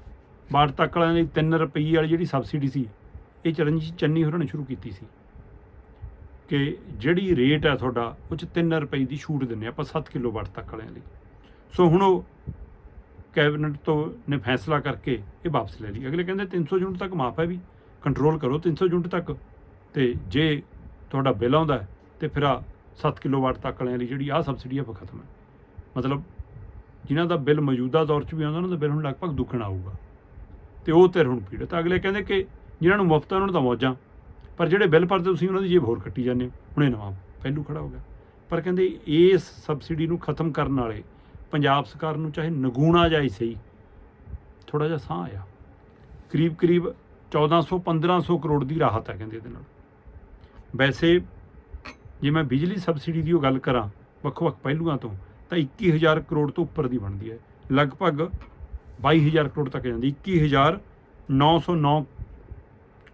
ਬਾੜ ਤੱਕ ਵਾਲਿਆਂ ਲਈ 3 ਰੁਪਏ ਵਾਲੀ ਜਿਹੜੀ ਸਬਸਿਡੀ ਸੀ, ਇਹ ਚਰਨਜੀਤ ਚੰਨੀ ਹੋਰਾਂ ਨੇ ਸ਼ੁਰੂ ਕੀਤੀ ਸੀ ਕਿ ਜਿਹੜੀ ਰੇਟ ਹੈ ਤੁਹਾਡਾ, ਉਹ ਚ 3 ਰੁਪਏ ਦੀ ਛੂਟ ਦਿੰਨੇ ਆਪਾਂ 7 ਕਿਲੋ ਵਾਟ ਤੱਕ ਵਾਲਿਆਂ ਲਈ। ਸੋ ਹੁਣ ਉਹ ਕੈਬਨਿਟ ਤੋਂ ਨੇ ਫੈਸਲਾ ਕਰਕੇ ਇਹ ਵਾਪਸ ਲੈ ਲਈ। ਅਗਲੇ ਕਹਿੰਦੇ 300 ਯੂਨਿਟ ਤੱਕ ਮਾਫ ਹੈ ਵੀ ਕੰਟਰੋਲ ਕਰੋ 300 ਯੂਨਿਟ ਤੱਕ। ਤੇ ਜੇ ਤੁਹਾਡਾ ਬਿੱਲ ਆਉਂਦਾ ਹੈ, ਤੇ ਫਿਰ ਆ 7 ਕਿਲੋ ਵਾਟ ਤੱਕ ਵਾਲਿਆਂ ਲਈ ਜਿਹੜੀ ਆ ਸਬਸਿਡੀ ਆ, ਉਹ ਖਤਮ ਹੈ। ਮਤਲਬ ਜਿਨ੍ਹਾਂ ਦਾ ਬਿੱਲ ਮੌਜੂਦਾ ਦੌਰ 'ਚ ਵੀ ਆਉਂਦਾ, ਉਹਨਾਂ ਦਾ ਬਿੱਲ ਹੁਣ ਲਗਭਗ ਦੁੱਗਣਾ ਆਊਗਾ ਤੇ ਉਹ ਤੇ ਹੁਣ ਪੀੜਤ ਅਗਲੇ ਕਹਿੰਦੇ ਕਿ ਜਿਨ੍ਹਾਂ ਨੂੰ ਮੁਫਤ ਆ, ਉਹਨਾਂ ਨੂੰ ਤਾਂ ਮੌਜਾਂ। ਪਰ ਜਿਹੜੇ ਬਿੱਲ ਭਰਦੇ ਤੁਸੀਂ, ਉਹਨਾਂ ਦੀ ਜੇਬ ਹੋਰ ਕੱਟੀ ਜਾਂਦੇ ਹੋ। ਹੁਣੇ ਨਵਾਂ ਪਹਿਲੂ ਖੜਾ ਹੋ ਗਿਆ। ਪਰ ਕਹਿੰਦੇ ਇਸ ਸਬਸਿਡੀ ਨੂੰ ਖਤਮ ਕਰਨ ਵਾਲੇ ਪੰਜਾਬ ਸਰਕਾਰ ਨੂੰ ਚਾਹੇ ਨਗੂਣਾ ਜਾਈ ਸਹੀ ਥੋੜਾ ਜਿਹਾ ਸਾਹ ਆਇਆ। ਕਰੀਬ ਕਰੀਬ 1400 1500 ਕਰੋੜ ਦੀ ਰਾਹਤ ਹੈ ਕਹਿੰਦੇ ਇਹਦੇ ਨਾਲ। ਵੈਸੇ ਜੇ ਮੈਂ ਬਿਜਲੀ ਸਬਸਿਡੀ ਦੀ ਉਹ ਗੱਲ ਕਰਾਂ, ਵੱਖ-ਵੱਖ ਪਹਿਲੂਆਂ ਤੋਂ, ਤਾਂ 21000 ਕਰੋੜ ਤੋਂ ਉੱਪਰ ਦੀ ਬਣਦੀ ਹੈ। ਲਗਭਗ 22000 ਕਰੋੜ ਤੱਕ ਜਾਂਦੀ। 21909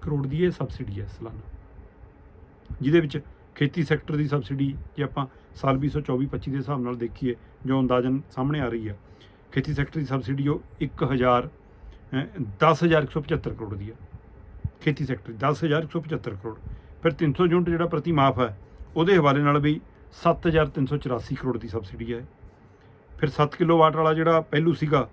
ਕਰੋੜ ਦੀ ਇਹ ਸਬਸਿਡੀ ਹੈ ਸਾਲਾਨਾ। ਜਿਹਦੇ ਵਿੱਚ ਖੇਤੀ ਸੈਕਟਰ ਦੀ ਸਬਸਿਡੀ ਜੇ ਆਪਾਂ ਸਾਲ 2024-25 ਦੇ ਹਿਸਾਬ ਨਾਲ ਦੇਖੀਏ ਜੋ ਅੰਦਾਜ਼ਨ ਸਾਹਮਣੇ ਆ ਰਹੀ ਹੈ ਖੇਤੀ ਸੈਕਟਰ ਦੀ ਸਬਸਿਡੀ ਉਹ 1000 ਅਹ 10175 ਕਰੋੜ ਦੀ ਹੈ ਖੇਤੀ ਸੈਕਟਰ 10175 ਕਰੋੜ। ਫਿਰ 300 ਯੂਨਿਟ ਜਿਹੜਾ ਪ੍ਰਤੀ ਮਾਫ ਹੈ, ਉਹਦੇ ਹਵਾਲੇ ਨਾਲ ਵੀ 7384 ਕਰੋੜ ਦੀ ਸਬਸਿਡੀ ਹੈ। ਫਿਰ 7 ਕਿਲੋਵਾਟ ਵਾਲਾ ਜਿਹੜਾ ਪਹਿਲੂ ਸੀਗਾ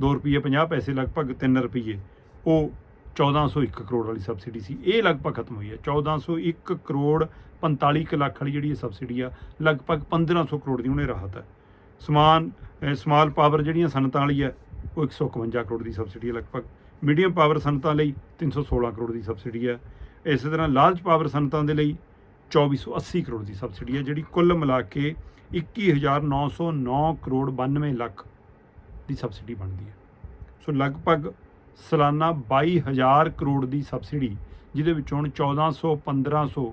2 ਰੁਪਏ 50 ਪੈਸੇ ਲਗਭਗ 3 ਰੁਪਏ ਉਹ 1401 ਕਰੋੜ ਵਾਲੀ ਸਬਸਿਡੀ ਸੀ। ਇਹ ਲਗਭਗ ਖਤਮ ਹੋਈ ਹੈ। 1401 ਕਰੋੜ 45 ਕੁ ਲੱਖ ਵਾਲੀ ਜਿਹੜੀ ਇਹ ਸਬਸਿਡੀ ਆ, ਲਗਭਗ 1500 ਕਰੋੜ ਦੀ ਉਹਨੇ ਰਾਹਤ ਹੈ। ਸਮਾਨ ਸਮਾਲ ਪਾਵਰ ਜਿਹੜੀਆਂ ਸਨਤਾਂ ਵਾਲੀ ਹੈ, ਉਹ 151 ਕਰੋੜ ਦੀ ਸਬਸਿਡੀ ਹੈ ਲਗਭਗ। ਮੀਡੀਅਮ ਪਾਵਰ ਸਨਤਾਂ ਲਈ 316 ਕਰੋੜ ਦੀ ਸਬਸਿਡੀ ਹੈ। ਇਸੇ ਤਰ੍ਹਾਂ ਲਾਰਜ ਪਾਵਰ ਸਨਤਾਂ ਦੇ ਲਈ 2480 ਕਰੋੜ ਦੀ ਸਬਸਿਡੀ ਹੈ, ਜਿਹੜੀ ਕੁੱਲ ਮਿਲਾ ਕੇ 21909 ਕਰੋੜ 92 ਲੱਖ ਦੀ ਸਬਸਿਡੀ ਬਣਦੀ ਹੈ। ਸੋ ਲਗਭਗ ਸਾਲਾਨਾ 22000 ਕਰੋੜ ਦੀ ਸਬਸਿਡੀ ਜਿਹਦੇ ਵਿੱਚੋਂ ਹੁਣ 1400 1500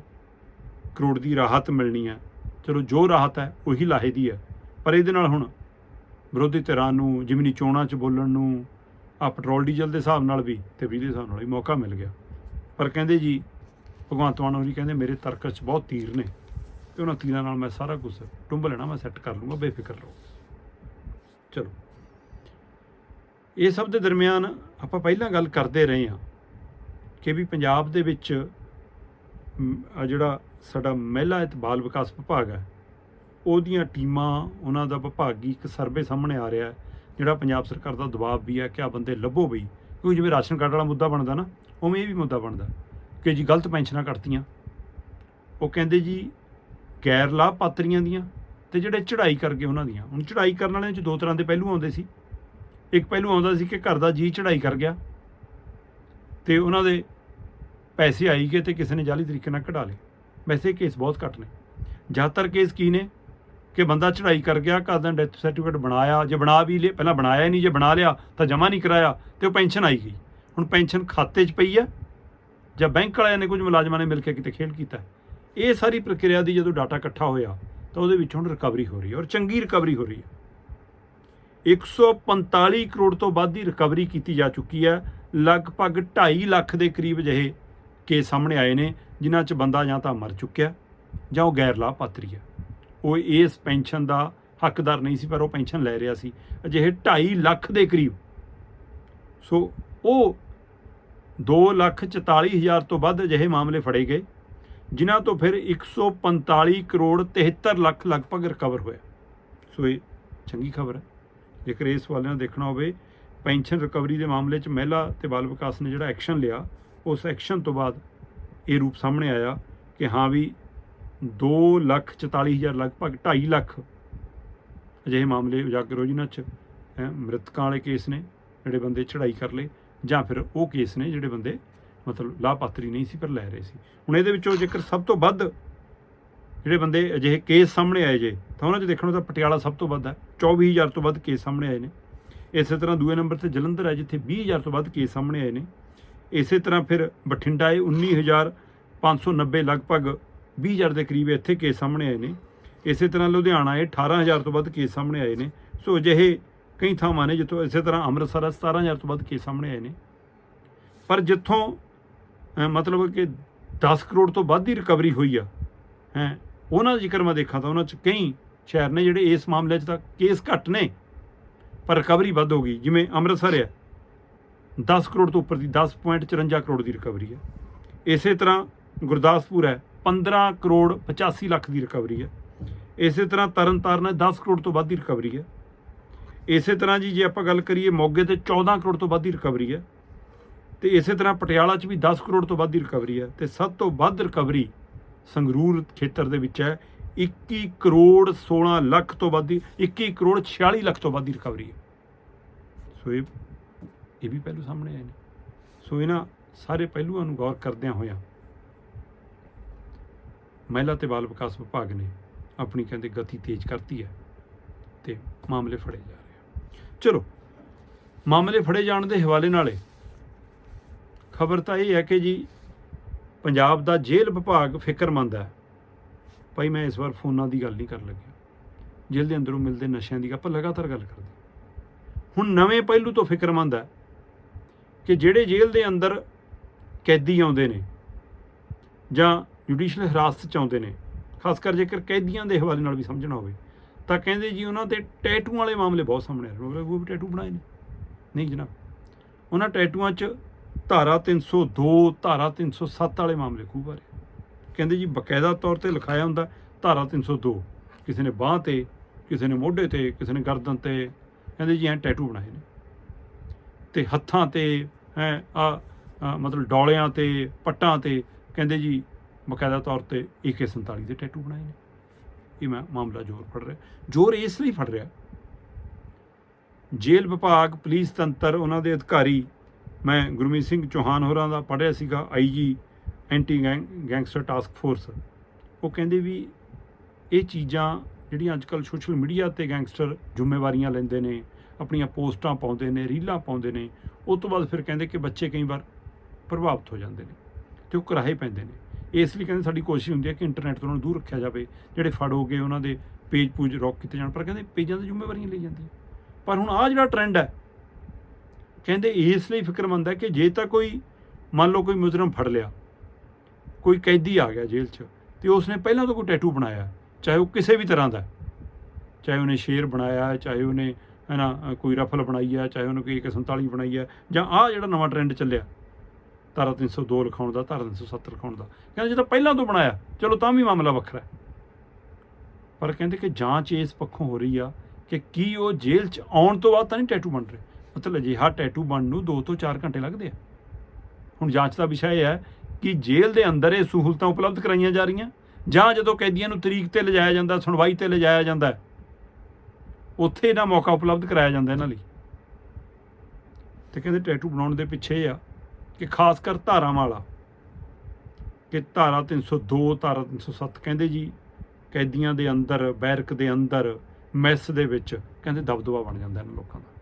ਕਰੋੜ ਦੀ ਰਾਹਤ ਮਿਲਣੀ ਹੈ। ਚਲੋ ਜੋ ਰਾਹਤ ਹੈ, ਉਹੀ ਲਾਹੇ ਦੀ ਹੈ। ਪਰ ਇਹਦੇ ਨਾਲ ਹੁਣ ਵਿਰੋਧੀ ਧਿਰਾਂ ਨੂੰ ਜਿਮਨੀ ਚੋਣਾਂ 'ਚ ਬੋਲਣ ਨੂੰ ਆ ਪੈਟਰੋਲ, ਡੀਜ਼ਲ ਦੇ ਹਿਸਾਬ ਨਾਲ ਵੀ ਤੇ ਬਿਜਲੀ ਦੇ ਹਿਸਾਬ ਨਾਲ ਵੀ ਮੌਕਾ ਮਿਲ ਗਿਆ। ਪਰ ਕਹਿੰਦੇ ਜੀ, ਭਗਵੰਤ ਮਾਨ ਹੋਰੀ ਕਹਿੰਦੇ, ਮੇਰੇ ਤਰਕ 'ਚ ਬਹੁਤ ਤੀਰ ਨੇ ਤੇ ਉਹਨਾਂ ਤੀਰਾਂ ਨਾਲ ਮੈਂ ਸਾਰਾ ਕੁਝ ਟੁੰਬ ਲੈਣਾ, ਮੈਂ ਸੈੱਟ ਕਰ ਲੂੰਗਾ ਬੇਫਿਕਰ ਰਹੋ। ਚਲੋ। ਇਹ ਸਭ ਦੇ ਦਰਮਿਆਨ ਆਪਾਂ ਪਹਿਲਾਂ ਗੱਲ ਕਰਦੇ ਰਹੇ ਹਾਂ ਕਿ ਵੀ ਪੰਜਾਬ ਦੇ ਵਿੱਚ ਆ ਜਿਹੜਾ ਸਾਡਾ ਮਹਿਲਾ ਤੇ ਬਾਲ ਵਿਕਾਸ ਵਿਭਾਗ ਹੈ ਉਹਦੀਆਂ ਟੀਮਾਂ, ਉਹਨਾਂ ਦਾ ਵਿਭਾਗੀ ਇੱਕ ਸਰਵੇ ਸਾਹਮਣੇ ਆ ਰਿਹਾ ਜਿਹੜਾ ਪੰਜਾਬ ਸਰਕਾਰ ਦਾ ਦਬਾਅ ਵੀ ਹੈ ਕਿ ਆ ਬੰਦੇ ਲੱਭੋ ਬਈ। ਕਿਉਂਕਿ ਜਿਵੇਂ ਰਾਸ਼ਨ ਕਾਰਡ ਵਾਲਾ ਮੁੱਦਾ ਬਣਦਾ ਨਾ, ਉਵੇਂ ਇਹ ਵੀ ਮੁੱਦਾ ਬਣਦਾ ਕਿ ਜੀ ਗਲਤ ਪੈਨਸ਼ਨਾਂ ਕੱਟਤੀਆਂ। ਉਹ ਕਹਿੰਦੇ ਜੀ ਗੈਰ ਲਾਭਪਾਤਰੀਆਂ ਦੀਆਂ ਤੇ ਜਿਹੜੇ ਚੜ੍ਹਾਈ ਕਰਕੇ ਉਹਨਾਂ ਦੀਆਂ। ਹੁਣ ਚੜ੍ਹਾਈ ਕਰਨ ਵਾਲਿਆਂ 'ਚ ਦੋ ਤਰ੍ਹਾਂ ਦੇ ਪਹਿਲੂ ਆਉਂਦੇ ਸੀ। ਇੱਕ ਪਹਿਲੂ ਆਉਂਦਾ ਸੀ ਕਿ ਘਰ ਦਾ ਜੀ ਚੜ੍ਹਾਈ ਕਰ ਗਿਆ ਤੇ ਉਹਨਾਂ ਦੇ ਪੈਸੇ ਆਈ ਗਏ ਤੇ ਕਿਸੇ ਨੇ ਜਾਲੀ ਤਰੀਕੇ ਨਾਲ ਕਢਾ ਲਏ। ਵੈਸੇ ਕੇਸ ਬਹੁਤ ਘੱਟ ਨੇ। ਜ਼ਿਆਦਾਤਰ ਕੇਸ ਕੀ ਨੇ? ਕਿ ਬੰਦਾ ਚੜ੍ਹਾਈ ਕਰ ਗਿਆ, ਘਰ ਦਾ ਡੈਥ ਸਰਟੀਫਿਕੇਟ ਬਣਾਇਆ, ਜੇ ਬਣਾ ਵੀ ਲਿਆ, ਪਹਿਲਾਂ ਬਣਾਇਆ ਹੀ ਨਹੀਂ, ਜੇ ਬਣਾ ਲਿਆ ਤਾਂ ਜਮ੍ਹਾਂ ਨਹੀਂ ਕਰਾਇਆ ਤੇ ਉਹ ਪੈਨਸ਼ਨ ਆਈ ਗਈ। ਹੁਣ ਪੈਨਸ਼ਨ ਖਾਤੇ 'ਚ ਪਈ ਹੈ ਜਾਂ ਬੈਂਕ ਵਾਲਿਆਂ ਨੇ ਕੁਝ ਮੁਲਾਜ਼ਮਾਂ ਨੇ ਮਿਲ ਕੇ ਕਿਤੇ ਖੇਡ ਕੀਤਾ। ਇਹ ਸਾਰੀ ਪ੍ਰਕਿਰਿਆ ਦੀ ਜਦੋਂ ਡਾਟਾ ਇਕੱਠਾ ਹੋਇਆ ਤਾਂ ਉਹਦੇ ਵਿੱਚ ਹੁਣ ਰਿਕਵਰੀ ਹੋ ਰਹੀ ਹੈ ਔਰ ਚੰਗੀ ਰਿਕਵਰੀ ਹੋ ਰਹੀ ਹੈ। 145 ਕਰੋੜ ਤੋਂ ਵੱਧ ਦੀ ਰਿਕਵਰੀ ਕੀਤੀ ਜਾ ਚੁੱਕੀ ਹੈ। ਲਗਭਗ 2.5 ਲੱਖ ਦੇ ਕਰੀਬ ਜਿਹੇ ਕੇਸ ਸਾਹਮਣੇ ਆਏ ਨੇ, ਜਿਨ੍ਹਾਂ 'ਚ ਬੰਦਾ ਜਾਂ ਤਾਂ ਮਰ ਚੁੱਕਿਆ ਜਾਂ ਉਹ ਗੈਰ ਲਾਭਪਾਤਰੀ ਹੈ। ਉਹ ਇਸ ਪੈਨਸ਼ਨ ਦਾ ਹੱਕਦਾਰ ਨਹੀਂ ਸੀ, ਪਰ ਉਹ ਪੈਨਸ਼ਨ ਲੈ ਰਿਹਾ ਸੀ। ਅਜਿਹੇ 2.5 ਲੱਖ ਦੇ ਕਰੀਬ। ਸੋ ਉਹ 2 ਲੱਖ 44 ਹਜ਼ਾਰ ਤੋਂ ਵੱਧ ਅਜਿਹੇ ਮਾਮਲੇ ਫੜੇ ਗਏ, ਜਿਨ੍ਹਾਂ ਤੋਂ ਫਿਰ 145 ਕਰੋੜ 73 ਲੱਖ ਲਗਭਗ ਰਿਕਵਰ ਹੋਇਆ। ਸੋ ਇਹ ਚੰਗੀ ਖਬਰ ਹੈ। ਜੇਕਰ ਇਸ ਵਾਲੇ ਨਾਲ ਦੇਖਣਾ ਹੋਵੇ, ਪੈਨਸ਼ਨ ਰਿਕਵਰੀ ਦੇ ਮਾਮਲੇ 'ਚ ਮਹਿਲਾ ਤੇ ਬਾਲ ਵਿਕਾਸ ਨੇ ਜਿਹੜਾ ਐਕਸ਼ਨ ਲਿਆ, ਉਸ ਐਕਸ਼ਨ ਤੋਂ ਬਾਅਦ ਇਹ ਰੂਪ ਸਾਹਮਣੇ ਆਇਆ ਕਿ ਹਾਂ ਵੀ 2 ਲੱਖ 44 ਹਜ਼ਾਰ, ਲਗਭਗ 2.5 ਲੱਖ ਅਜਿਹੇ ਮਾਮਲੇ ਉਜਾਗਰ ਹੋ ਜਿਨ੍ਹਾਂ 'ਚ ਮ੍ਰਿਤਕਾਂ ਵਾਲੇ ਕੇਸ ਨੇ ਜਿਹੜੇ ਬੰਦੇ ਚੜ੍ਹਾਈ ਕਰ ਲਏ, ਜਾਂ ਫਿਰ ਉਹ ਕੇਸ ਨੇ ਜਿਹੜੇ ਬੰਦੇ ਮਤਲਬ ਲਾਭਪਾਤਰੀ ਨਹੀਂ ਸੀ, ਪਰ ਲੈ ਰਹੇ ਸੀ। ਹੁਣ ਇਹਦੇ ਵਿੱਚੋਂ ਜੇਕਰ ਸਭ ਤੋਂ ਵੱਧ ਜਿਹੜੇ ਬੰਦੇ ਅਜਿਹੇ ਕੇਸ ਸਾਹਮਣੇ ਆਏ ਜੇ, ਤਾਂ ਉਹਨਾਂ 'ਚ ਦੇਖਣੋ ਤਾਂ ਪਟਿਆਲਾ ਸਭ ਤੋਂ ਵੱਧ ਹੈ। 24000 ਤੋਂ ਵੱਧ ਕੇਸ ਸਾਹਮਣੇ ਆਏ ਨੇ। ਇਸੇ ਤਰ੍ਹਾਂ ਦੂਏ ਨੰਬਰ ਤੇ ਜਲੰਧਰ ਹੈ, ਜਿੱਥੇ 20000 ਤੋਂ ਵੱਧ ਕੇਸ ਸਾਹਮਣੇ ਆਏ ਨੇ। ਇਸੇ ਤਰ੍ਹਾਂ ਫਿਰ ਬਠਿੰਡਾ ਹੈ 19590 ਲਗਭਗ 20000 ਦੇ ਕਰੀਬ ਇੱਥੇ ਕੇਸ ਸਾਹਮਣੇ ਆਏ ਨੇ। ਇਸੇ ਤਰ੍ਹਾਂ ਲੁਧਿਆਣਾ ਹੈ 18000 ਤੋਂ ਵੱਧ ਕੇਸ ਸਾਹਮਣੇ ਆਏ ਨੇ। ਸੋ ਅਜਿਹੇ ਕਈ ਥਾਵਾਂ ਨੇ ਜਿੱਥੋਂ ਇਸੇ ਤਰ੍ਹਾਂ ਅੰਮ੍ਰਿਤਸਰ ਹੈ 17000 ਤੋਂ ਵੱਧ ਕੇਸ ਸਾਹਮਣੇ ਆਏ ਨੇ। ਪਰ ਜਿੱਥੋਂ ਮਤਲਬ ਕਿ 10 ਕਰੋੜ ਤੋਂ ਵੱਧ ਦੀ ਰਿਕਵਰੀ ਹੋਈ ਆ, ਹੈ, ਉਹਨਾਂ ਦਾ ਜ਼ਿਕਰ ਮੈਂ ਦੇਖਾਂ ਤਾਂ ਉਹਨਾਂ 'ਚ ਕਈ ਸ਼ਹਿਰ ਨੇ ਜਿਹੜੇ ਇਸ ਮਾਮਲੇ 'ਚ ਤਾਂ ਕੇਸ ਘੱਟ ਨੇ, ਪਰ ਰਿਕਵਰੀ ਵੱਧ ਹੋ ਗਈ। ਜਿਵੇਂ ਅੰਮ੍ਰਿਤਸਰ ਹੈ 10 ਕਰੋੜ ਤੋਂ ਉੱਪਰ ਦੀ 10.54 ਕਰੋੜ ਦੀ ਰਿਕਵਰੀ ਹੈ ਇਸੇ ਤਰ੍ਹਾਂ ਗੁਰਦਾਸਪੁਰ ਹੈ 15 ਕਰੋੜ 85 ਲੱਖ ਦੀ ਰਿਕਵਰੀ ਹੈ। ਇਸੇ ਤਰ੍ਹਾਂ ਤਰਨਤਾਰਨ ਹੈ 10 ਕਰੋੜ ਤੋਂ ਵੱਧ ਦੀ ਰਿਕਵਰੀ ਹੈ। ਇਸੇ ਤਰ੍ਹਾਂ ਜੀ, ਜੇ ਆਪਾਂ ਗੱਲ ਕਰੀਏ ਮੋਗੇ ਤੇ 14 ਕਰੋੜ ਤੋਂ ਵੱਧ ਦੀ ਰਿਕਵਰੀ ਹੈ। ਤੇ ਇਸੇ ਤਰ੍ਹਾਂ ਪਟਿਆਲਾ 'ਚ ਵੀ 10 ਕਰੋੜ ਤੋਂ ਵੱਧ ਦੀ ਰਿਕਵਰੀ ਹੈ। ਤੇ ਸਭ ਤੋਂ ਵੱਧ ਰਿਕਵਰੀ ਸੰਗਰੂਰ ਖੇਤਰ ਦੇ ਵਿੱਚ ਹੈ। 21 ਕਰੋੜ 16 ਲੱਖ ਤੋਂ ਵੱਧ ਦੀ 21 ਕਰੋੜ 46 ਲੱਖ ਤੋਂ ਵੱਧ ਦੀ ਰਿਕਵਰੀ ਹੈ। ਸੋ ਇਹ ਇਹ ਵੀ ਪਹਿਲੂ ਸਾਹਮਣੇ ਆਏ ਨੇ। ਸੋ ਇਹਨਾਂ ਸਾਰੇ ਪਹਿਲੂਆਂ ਨੂੰ ਗੌਰ ਕਰਦਿਆਂ ਹੋਇਆਂ ਮਹਿਲਾ ਤੇ ਬਾਲ ਵਿਕਾਸ ਵਿਭਾਗ ਨੇ ਆਪਣੀ ਕਹਿੰਦੇ ਗਤੀ ਤੇਜ਼ ਕਰਤੀ ਹੈ ਤੇ ਮਾਮਲੇ ਫੜੇ ਜਾ ਰਹੇ ਆ ਚਲੋ, ਮਾਮਲੇ ਫੜੇ ਜਾਣ ਦੇ ਹਵਾਲੇ ਨਾਲੇ ਖਬਰ ਤਾਂ ਇਹ ਹੈ ਕਿ ਜੀ ਪੰਜਾਬ ਦਾ ਜੇਲ੍ਹ ਵਿਭਾਗ ਫਿਕਰਮੰਦ ਹੈ। ਭਾਈ, ਮੈਂ ਇਸ ਵਾਰ ਫੋਨਾਂ ਦੀ ਗੱਲ ਨਹੀਂ ਕਰਨ ਲੱਗਿਆ। ਜੇਲ੍ਹ ਦੇ ਅੰਦਰੋਂ ਮਿਲਦੇ ਨਸ਼ਿਆਂ ਦੀ ਆਪਾਂ ਲਗਾਤਾਰ ਗੱਲ ਕਰਦੇ ਹੁਣ ਨਵੇਂ ਪਹਿਲੂ ਤੋਂ ਫਿਕਰਮੰਦ ਹੈ ਕਿ ਜਿਹੜੇ ਜੇਲ੍ਹ ਦੇ ਅੰਦਰ ਕੈਦੀ ਆਉਂਦੇ ਨੇ ਜਾਂ ਜੁਡੀਸ਼ੀਅਲ ਹਿਰਾਸਤ ਚ ਆਉਂਦੇ ਨੇ। ਖਾਸ ਕਰ ਜੇਕਰ ਕੈਦੀਆਂ ਦੇ ਹਵਾਲੇ ਨਾਲ ਵੀ ਸਮਝਣਾ ਹੋਵੇ, ਤਾਂ ਕਹਿੰਦੇ ਜੀ ਉਹਨਾਂ ਤੇ ਟੈਟੂ ਵਾਲੇ ਮਾਮਲੇ ਬਹੁਤ ਸਾਹਮਣੇ ਆ ਰਹੇ ਨੇ। ਉਹ ਵੀ ਟੈਟੂ ਬਣਾਏ ਨੇ। ਨਹੀਂ ਜਨਾਬ, ਉਹਨਾਂ ਟੈਟੂਆਂ 'ਚ ਧਾਰਾ 302 ਧਾਰਾ 307 ਵਾਲੇ ਮਾਮਲੇ ਖੂਬ ਆ ਰਹੇ। ਕਹਿੰਦੇ ਜੀ ਬਕਾਇਦਾ ਤੌਰ ਤੇ ਲਿਖਾਇਆ ਹੁੰਦਾ, ਧਾਰਾ 302 ਕਿਸੇ ਨੇ ਬਾਹ ਤੇ, ਕਿਸੇ ਨੇ ਮੋਢੇ ਤੇ, ਕਿਸੇ ਨੇ ਗਰਦਨ ਤੇ। ਕਹਿੰਦੇ ਜੀ ਐ ਟੈਟੂ ਬਣਾਏ ਨੇ। ਤੇ ਹੱਥਾਂ ਤੇ, ਹੈ ਆ ਮਤਲਬ ਡੌਲਿਆਂ ਤੇ, ਪੱਟਾਂ ਤੇ, ਕਹਿੰਦੇ ਜੀ ਬਕਾਇਦਾ ਤੌਰ ਤੇ AK47 ਦੇ ਟੈਟੂ ਬਣਾਏ ਨੇ। ਇਹ ਮੈਂ ਮਾਮਲਾ ਜ਼ੋਰ ਫੜ ਰਿਹਾ। ਜ਼ੋਰ ਇਸ ਲਈ ਫੜ ਰਿਹਾ, ਜੇਲ੍ਹ ਵਿਭਾਗ, ਪੁਲਿਸ ਤੰਤਰ, ਉਹਨਾਂ ਦੇ ਅਧਿਕਾਰੀ, ਮੈਂ ਗੁਰਮੀਤ ਸਿੰਘ ਚੌਹਾਨ ਹੋਰਾਂ ਦਾ ਪੜ੍ਹਿਆ ਸੀਗਾ IG anti gangster task force. ਉਹ ਕਹਿੰਦੇ ਵੀ ਇਹ ਚੀਜ਼ਾਂ ਜਿਹੜੀਆਂ ਅੱਜਕੱਲ ਸੋਸ਼ਲ ਮੀਡੀਆ ਤੇ ਗੈਂਗਸਟਰ ਜ਼ਿੰਮੇਵਾਰੀਆਂ ਲੈਂਦੇ ਨੇ, ਆਪਣੀਆਂ ਪੋਸਟਾਂ ਪਾਉਂਦੇ ਨੇ, ਰੀਲਾਂ ਪਾਉਂਦੇ ਨੇ ਉਸ ਤੋਂ ਬਾਅਦ ਫਿਰ ਕਹਿੰਦੇ ਕਿ ਬੱਚੇ ਕਈ ਵਾਰ ਪ੍ਰਭਾਵਿਤ ਹੋ ਜਾਂਦੇ ਨੇ ਤੇ ਉਹ ਕਰਾਹੇ ਪੈਂਦੇ ਨੇ। ਇਸ ਲਈ ਕਹਿੰਦੇ ਸਾਡੀ ਕੋਸ਼ਿਸ਼ ਹੁੰਦੀ ਹੈ ਕਿ ਇੰਟਰਨੈਟ ਤੋਂ ਉਹਨਾਂ ਨੂੰ ਦੂਰ ਰੱਖਿਆ ਜਾਵੇ, ਜਿਹੜੇ ਫੜ ਹੋ ਗਏ ਉਹਨਾਂ ਦੇ ਪੇਜ ਪੂਜ ਰੋਕ ਕੀਤੇ ਜਾਣ, ਪਰ ਕਹਿੰਦੇ ਪੇਜਾਂ ਦੀ ਜ਼ਿੰਮੇਵਾਰੀਆਂ ਲਈ ਜਾਂਦੇ। ਪਰ ਹੁਣ ਆ ਜਿਹੜਾ ਟ੍ਰੈਂਡ ਹੈ, ਕਹਿੰਦੇ ਇਸ ਲਈ ਫਿਕਰਮੰਦ ਹੈ ਕਿ ਜੇ ਤਾਂ ਕੋਈ, ਮੰਨ ਲਓ ਕੋਈ ਮੁਜਰਮ ਫੜ ਲਿਆ, ਕੋਈ ਕੈਦੀ ਆ ਗਿਆ ਜੇਲ੍ਹ 'ਚ, ਤੇ ਉਸਨੇ ਪਹਿਲਾਂ ਤੋਂ ਕੋਈ ਟੈਟੂ ਬਣਾਇਆ, ਚਾਹੇ ਉਹ ਕਿਸੇ ਵੀ ਤਰ੍ਹਾਂ ਦਾ, ਚਾਹੇ ਉਹਨੇ ਸ਼ੇਰ ਬਣਾਇਆ, ਚਾਹੇ ਉਹਨੇ ਹੈ ਨਾ ਕੋਈ ਰਫਲ ਬਣਾਈ ਹੈ ਚਾਹੇ ਉਹਨੇ ਕੋਈ 147 ਬਣਾਈ ਹੈ ਜਾਂ ਆਹ ਜਿਹੜਾ ਨਵਾਂ ਟ੍ਰੈਂਡ ਚੱਲਿਆ ਧਾਰਾ 302 ਲਿਖਾਉਣ ਦਾ ਧਾਰਾ 370 ਲਿਖਾਉਣ ਦਾ। ਕਹਿੰਦੇ ਜੇ ਪਹਿਲਾਂ ਤੋਂ ਬਣਾਇਆ, ਚਲੋ ਤਾਂ ਵੀ ਮਾਮਲਾ ਵੱਖਰਾ ਪਰ ਕਹਿੰਦੇ ਕਿ ਜਾਂਚ ਇਸ ਪੱਖੋਂ ਹੋ ਰਹੀ ਆ ਕਿ ਕੀ ਉਹ ਜੇਲ੍ਹ 'ਚ ਆਉਣ ਤੋਂ ਬਾਅਦ ਤਾਂ ਨਹੀਂ ਟੈਟੂ ਬਣ ਰਹੇ। ਮਤਲਬ ਅਜਿਹਾ ਟੈਟੂ ਬਣਨ ਨੂੰ 2 ਤੋਂ 4 ਘੰਟੇ ਲੱਗਦੇ ਆ। ਹੁਣ ਜਾਂਚ ਦਾ ਵਿਸ਼ਾ ਇਹ ਹੈ ਕਿ ਜੇਲ੍ਹ ਦੇ ਅੰਦਰ ਇਹ ਸਹੂਲਤਾਂ ਉਪਲਬਧ ਕਰਾਈਆਂ ਜਾ ਰਹੀਆਂ, ਜਾਂ ਜਦੋਂ ਕੈਦੀਆਂ ਨੂੰ ਤਰੀਕ ਤੇ ਲਿਜਾਇਆ ਜਾਂਦਾ, ਸੁਣਵਾਈ ਤੇ ਲਿਜਾਇਆ ਜਾਂਦਾ, ਉੱਥੇ ਇਹਨਾਂ ਮੌਕਾ ਉਪਲਬਧ ਕਰਾਇਆ ਜਾਂਦਾ ਇਹਨਾਂ ਲਈ। ਤੇ ਕਹਿੰਦੇ ਟੈਟੂ ਬਣਾਉਣ ਦੇ ਪਿੱਛੇ ਇਹ ਆ ਕਿ ਖਾਸ ਕਰ ਧਾਰਾਂ ਵਾਲਾ, ਕਿ ਧਾਰਾ 302 ਧਾਰਾ 307 ਕਹਿੰਦੇ ਜੀ, ਕੈਦੀਆਂ ਦੇ ਅੰਦਰ, ਬੈਰਕ ਦੇ ਅੰਦਰ, ਮੈਸ ਦੇ ਵਿੱਚ ਕਹਿੰਦੇ ਦਬਦਬਾ ਬਣ ਜਾਂਦਾ ਇਹਨਾਂ ਲੋਕਾਂ ਦਾ।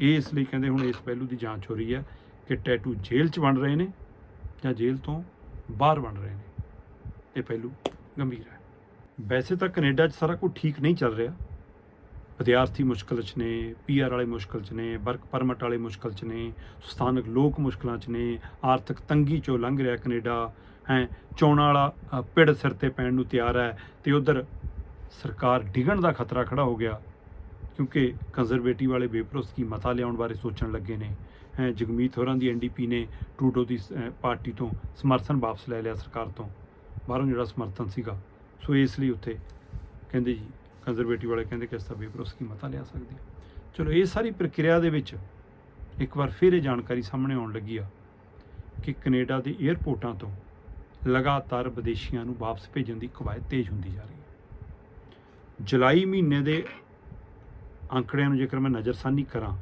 ਇਸ ਲਈ ਕਹਿੰਦੇ ਹੁਣ ਇਸ ਪਹਿਲੂ ਦੀ ਜਾਂਚ ਹੋ ਰਹੀ ਹੈ ਕਿ ਟੈਟੂ ਜੇਲ੍ਹ 'ਚ ਬਣ ਰਹੇ ਨੇ ਜਾਂ ਜੇਲ੍ਹ ਤੋਂ ਬਾਹਰ ਬਣ ਰਹੇ ਨੇ। ਇਹ ਪਹਿਲੂ ਗੰਭੀਰ ਹੈ। ਵੈਸੇ ਤਾਂ ਕੈਨੇਡਾ 'ਚ ਸਾਰਾ ਕੁਝ ਠੀਕ ਨਹੀਂ ਚੱਲ ਰਿਹਾ। ਵਿਦਿਆਰਥੀ ਮੁਸ਼ਕਲ 'ਚ ਨੇ ਪੀਆਰ ਵਾਲੇ ਮੁਸ਼ਕਲ 'ਚ ਨੇ ਵਰਕ ਪਰਮਿਟ ਵਾਲੇ ਮੁਸ਼ਕਲ 'ਚ ਨੇ ਸਥਾਨਕ ਲੋਕ ਮੁਸ਼ਕਲਾਂ 'ਚ ਨੇ ਆਰਥਿਕ ਤੰਗੀ 'ਚੋਂ ਲੰਘ ਰਿਹਾ ਕੈਨੇਡਾ ਹੈ ਚੋਣਾਂ ਵਾਲਾ ਪਿੜ ਸਿਰ ਤੇ ਪੈਣ ਨੂੰ ਤਿਆਰ ਹੈ ਤੇ ਉਧਰ ਸਰਕਾਰ ਡਿੱਗਣ ਦਾ ਖਤਰਾ ਖੜਾ ਹੋ ਗਿਆ ਕਿਉਂਕਿ ਕੰਜ਼ਰਵੇਟਿਵ ਵਾਲੇ ਬੇਪਰੋਸਕੀ ਮਤਾ ਲਿਆਉਣ ਬਾਰੇ ਸੋਚਣ ਲੱਗੇ ਨੇ। ਹੈ ਜਗਮੀਤ ਹੋਰਾਂ ਦੀ ਐਨਡੀਪੀ ਨੇ ਟਰੂਡੋ ਦੀ ਅ, ਪਾਰਟੀ ਤੋਂ ਸਮਰਥਨ ਵਾਪਸ ਲੈ ਲਿਆ ਸਰਕਾਰ ਤੋਂ। ਬਾਹਰੋਂ ਜਿਹੜਾ ਸਮਰਥਨ ਸੀਗਾ ਸੋ ਇਸ ਲਈ ਉੱਥੇ ਕਹਿੰਦੇ ਜੀ ਕੰਜ਼ਰਵੇਟਿਵ ਵਾਲੇ ਕਹਿੰਦੇ ਕਿ ਇਸ ਦਾ ਬੇਪਰੋਸਕੀ ਮਤਾ ਲਿਆ ਸਕਦੇ ਹਾਂ। ਚਲੋ, ਇਹ ਸਾਰੀ ਪ੍ਰਕਿਰਿਆ ਦੇ ਵਿੱਚ ਇੱਕ ਵਾਰ ਫਿਰ ਇਹ ਜਾਣਕਾਰੀ ਸਾਹਮਣੇ ਆਉਣ ਲੱਗੀ ਆ ਕਿ ਕੈਨੇਡਾ ਦੇ 에ਅਰਪੋਰਟਾਂ ਤੋਂ ਲਗਾਤਾਰ ਵਿਦੇਸ਼ੀਆਂ ਨੂੰ ਵਾਪਸ ਭੇਜਣ ਦੀ ਕਵਾਇਦ ਤੇਜ਼ ਹੁੰਦੀ ਜਾ ਰਹੀ ਹੈ ਜੁਲਾਈ ਮਹੀਨੇ ਦੇ ਅੰਕੜਿਆਂ ਨੂੰ ਜੇਕਰ ਮੈਂ ਨਜ਼ਰਸਾਨੀ ਕਰਾਂ,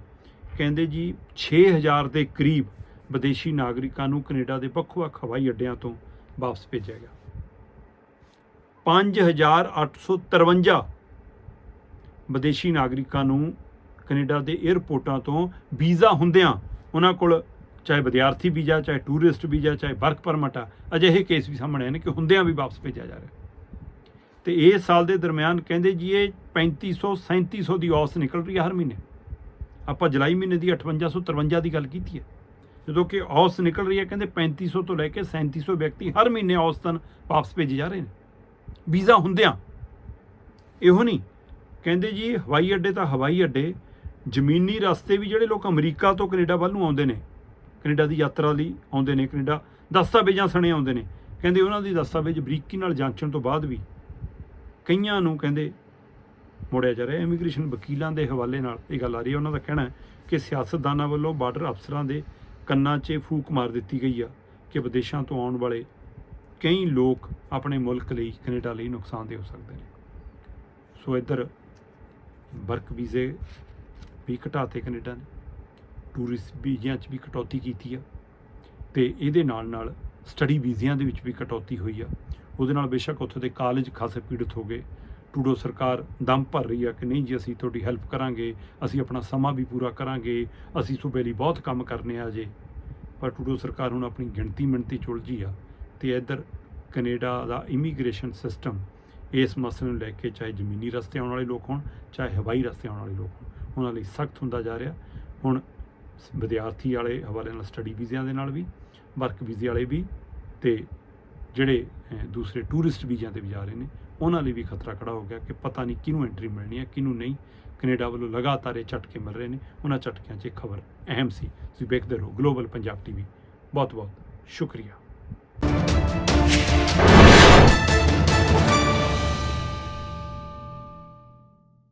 ਕਹਿੰਦੇ ਜੀ 6000 ਦੇ ਕਰੀਬ ਵਿਦੇਸ਼ੀ ਨਾਗਰਿਕਾਂ ਨੂੰ ਕੈਨੇਡਾ ਦੇ ਵੱਖ-ਵੱਖ ਹਵਾਈ ਅੱਡਿਆਂ ਤੋਂ ਵਾਪਸ ਭੇਜਿਆ ਗਿਆ 5853 ਵਿਦੇਸ਼ੀ ਨਾਗਰਿਕਾਂ ਨੂੰ ਕੈਨੇਡਾ ਦੇ 에ਅਰਪੋਰਟਾਂ ਤੋਂ ਵੀਜ਼ਾ ਹੁੰਦਿਆਂ ਉਹਨਾਂ ਕੋਲ ਚਾਹੇ ਵਿਦਿਆਰਥੀ ਵੀਜ਼ਾ, ਚਾਹੇ ਟੂਰਿਸਟ ਵੀਜ਼ਾ, ਚਾਹੇ ਵਰਕ ਪਰਮਿਟ ਆ, ਅਜਿਹੇ ਕੇਸ ਵੀ ਸਾਹਮਣੇ ਆਏ ਨੇ ਕਿ ਹੁੰਦਿਆਂ ਵੀ ਵਾਪਸ ਭੇਜਿਆ ਜਾ ਰਿਹਾ। ਤੇ ਇਸ ਸਾਲ ਦੇ ਦਰਮਿਆਨ ਕਹਿੰਦੇ ਜੀ ਇਹ 3500 3700 ਦੀ ਔਸ ਨਿਕਲ ਰਹੀ ਹੈ ਹਰ ਮਹੀਨੇ। ਆਪਾਂ ਜੁਲਾਈ ਮਹੀਨੇ ਦੀ 5853 ਦੀ ਗੱਲ ਕੀਤੀ ਹੈ। ਜਦੋਂ ਕਿ ਔਸ ਨਿਕਲ ਰਹੀ ਹੈ, ਕਹਿੰਦੇ 3500 ਤੋਂ ਲੈ ਕੇ 3700 ਵਿਅਕਤੀ ਹਰ ਮਹੀਨੇ ਔਸਤਨ ਵਾਪਸ ਭੇਜੇ ਜਾ ਰਹੇ ਨੇ। ਵੀਜ਼ਾ ਹੁੰਦਿਆਂ, ਇਹੋ ਨਹੀਂ ਕਹਿੰਦੇ ਜੀ, ਹਵਾਈ ਅੱਡੇ ਤਾਂ ਹਵਾਈ ਅੱਡੇ, ਜ਼ਮੀਨੀ ਰਸਤੇ ਵੀ ਜਿਹੜੇ ਲੋਕ ਅਮਰੀਕਾ ਤੋਂ ਕੈਨੇਡਾ ਵੱਲ ਨੂੰ ਆਉਂਦੇ ਨੇ, ਕੈਨੇਡਾ ਦੀ ਯਾਤਰਾ ਲਈ ਆਉਂਦੇ ਨੇ, ਕੈਨੇਡਾ ਦਸਤਾਵੇਜ਼ਾਂ ਸਣੇ ਆਉਂਦੇ ਨੇ, ਕਹਿੰਦੇ ਉਹਨਾਂ ਦੀ ਦਸਤਾਵੇਜ਼ ਬਰੀਕੀ ਨਾਲ ਜਾਂਚਣ ਤੋਂ ਬਾਅਦ ਵੀ ਕਈਆਂ ਨੂੰ ਕਹਿੰਦੇ, ਮੋੜਿਆ ਜਾ ਰਿਹਾ, ਇਮੀਗ੍ਰੇਸ਼ਨ ਵਕੀਲਾਂ ਦੇ ਹਵਾਲੇ ਨਾਲ ਇਹ ਗੱਲ ਆ ਰਹੀ ਹੈ। ਉਹਨਾਂ ਦਾ ਕਹਿਣਾ ਕਿ ਸਿਆਸਤਦਾਨਾਂ ਵੱਲੋਂ ਬਾਰਡਰ ਅਫਸਰਾਂ ਦੇ ਕੰਨਾਂ 'ਚ ਫੂਕ ਮਾਰ ਦਿੱਤੀ ਗਈ ਆ ਕਿ ਵਿਦੇਸ਼ਾਂ ਤੋਂ ਆਉਣ ਵਾਲੇ ਕਈ ਲੋਕ ਆਪਣੇ ਮੁਲਕ ਲਈ, ਕੈਨੇਡਾ ਲਈ ਨੁਕਸਾਨਦੇ ਹੋ ਸਕਦੇ ਨੇ। ਸੋ ਇੱਧਰ ਵਰਕ ਵੀਜ਼ੇ ਵੀ ਘਟਾਤੇ ਕੈਨੇਡਾ ਨੇ, ਟੂਰਿਸਟ ਵੀਜ਼ਿਆਂ 'ਚ ਵੀ ਕਟੌਤੀ ਕੀਤੀ ਆ ਤੇ ਇਹਦੇ ਨਾਲ ਨਾਲ ਸਟੱਡੀ ਵੀਜ਼ਿਆਂ ਦੇ ਵਿੱਚ ਵੀ ਕਟੌਤੀ ਹੋਈ ਆ। ਉਹਦੇ ਨਾਲ ਬੇਸ਼ੱਕ ਉੱਥੇ ਦੇ ਕਾਲਜ ਖਾਸੇ ਪੀੜਤ ਹੋ ਗਏ। ਟੂਡੋ ਸਰਕਾਰ ਦਮ ਭਰ ਰਹੀ ਆ ਕਿ ਨਹੀਂ ਜੀ, ਅਸੀਂ ਤੁਹਾਡੀ ਹੈਲਪ ਕਰਾਂਗੇ, ਅਸੀਂ ਆਪਣਾ ਸਮਾਂ ਵੀ ਪੂਰਾ ਕਰਾਂਗੇ, ਅਸੀਂ ਸੂਬੇ ਲਈ ਬਹੁਤ ਕੰਮ ਕਰਨੇ ਆ ਜੇ। ਪਰ ਟੂਡੋ ਸਰਕਾਰ ਹੁਣ ਆਪਣੀ ਗਿਣਤੀ ਮਿਣਤੀ ਚ ਆ ਤੇ ਇੱਧਰ ਕੈਨੇਡਾ ਦਾ ਇਮੀਗ੍ਰੇਸ਼ਨ ਸਿਸਟਮ ਇਸ ਮਸਲੇ ਨੂੰ ਲੈ ਕੇ ਚਾਹੇ ਜ਼ਮੀਨੀ ਰਸਤੇ ਆਉਣ ਵਾਲੇ ਲੋਕ ਹੋਣ, ਚਾਹੇ ਹਵਾਈ ਰਸਤੇ ਆਉਣ ਵਾਲੇ ਲੋਕ ਹੋਣ, ਉਹਨਾਂ ਲਈ ਸਖਤ ਹੁੰਦਾ ਜਾ ਰਿਹਾ। ਹੁਣ ਸ- ਵਿਦਿਆਰਥੀ ਵਾਲੇ ਹਵਾਲੇ ਨਾਲ ਸਟੱਡੀ ਵੀਜ਼ਿਆਂ ਦੇ ਨਾਲ ਵੀ ਵਰਕ ਵੀਜ਼ੇ ਵਾਲੇ ਵੀ ਤੇ ਜਿਹੜੇ ਦੂਸਰੇ ਟੂਰਿਸਟ ਵੀਜ਼ਿਆਂ ਤੇ ਵੀ ਜਾ ਰਹੇ ਨੇ, ਉਹਨਾਂ ਲਈ ਵੀ ਖਤਰਾ ਖੜਾ ਹੋ ਗਿਆ ਕਿ ਪਤਾ ਨਹੀਂ ਕਿਹਨੂੰ ਐਂਟਰੀ ਮਿਲਣੀ ਹੈ, ਕਿਹਨੂੰ ਨਹੀਂ। ਕੈਨੇਡਾ ਵੱਲੋਂ ਲਗਾਤਾਰ ਇਹ ਝਟਕੇ ਮਿਲ ਰਹੇ ਨੇ, ਉਹਨਾਂ ਝਟਕਿਆਂ 'ਚ ਇਹ ਖਬਰ ਅਹਿਮ ਸੀ। ਤੁਸੀਂ ਵੇਖਦੇ ਰਹੋ ਗਲੋਬਲ ਪੰਜਾਬ ਟੀਵੀ ਬਹੁਤ ਬਹੁਤ ਸ਼ੁਕਰੀਆ।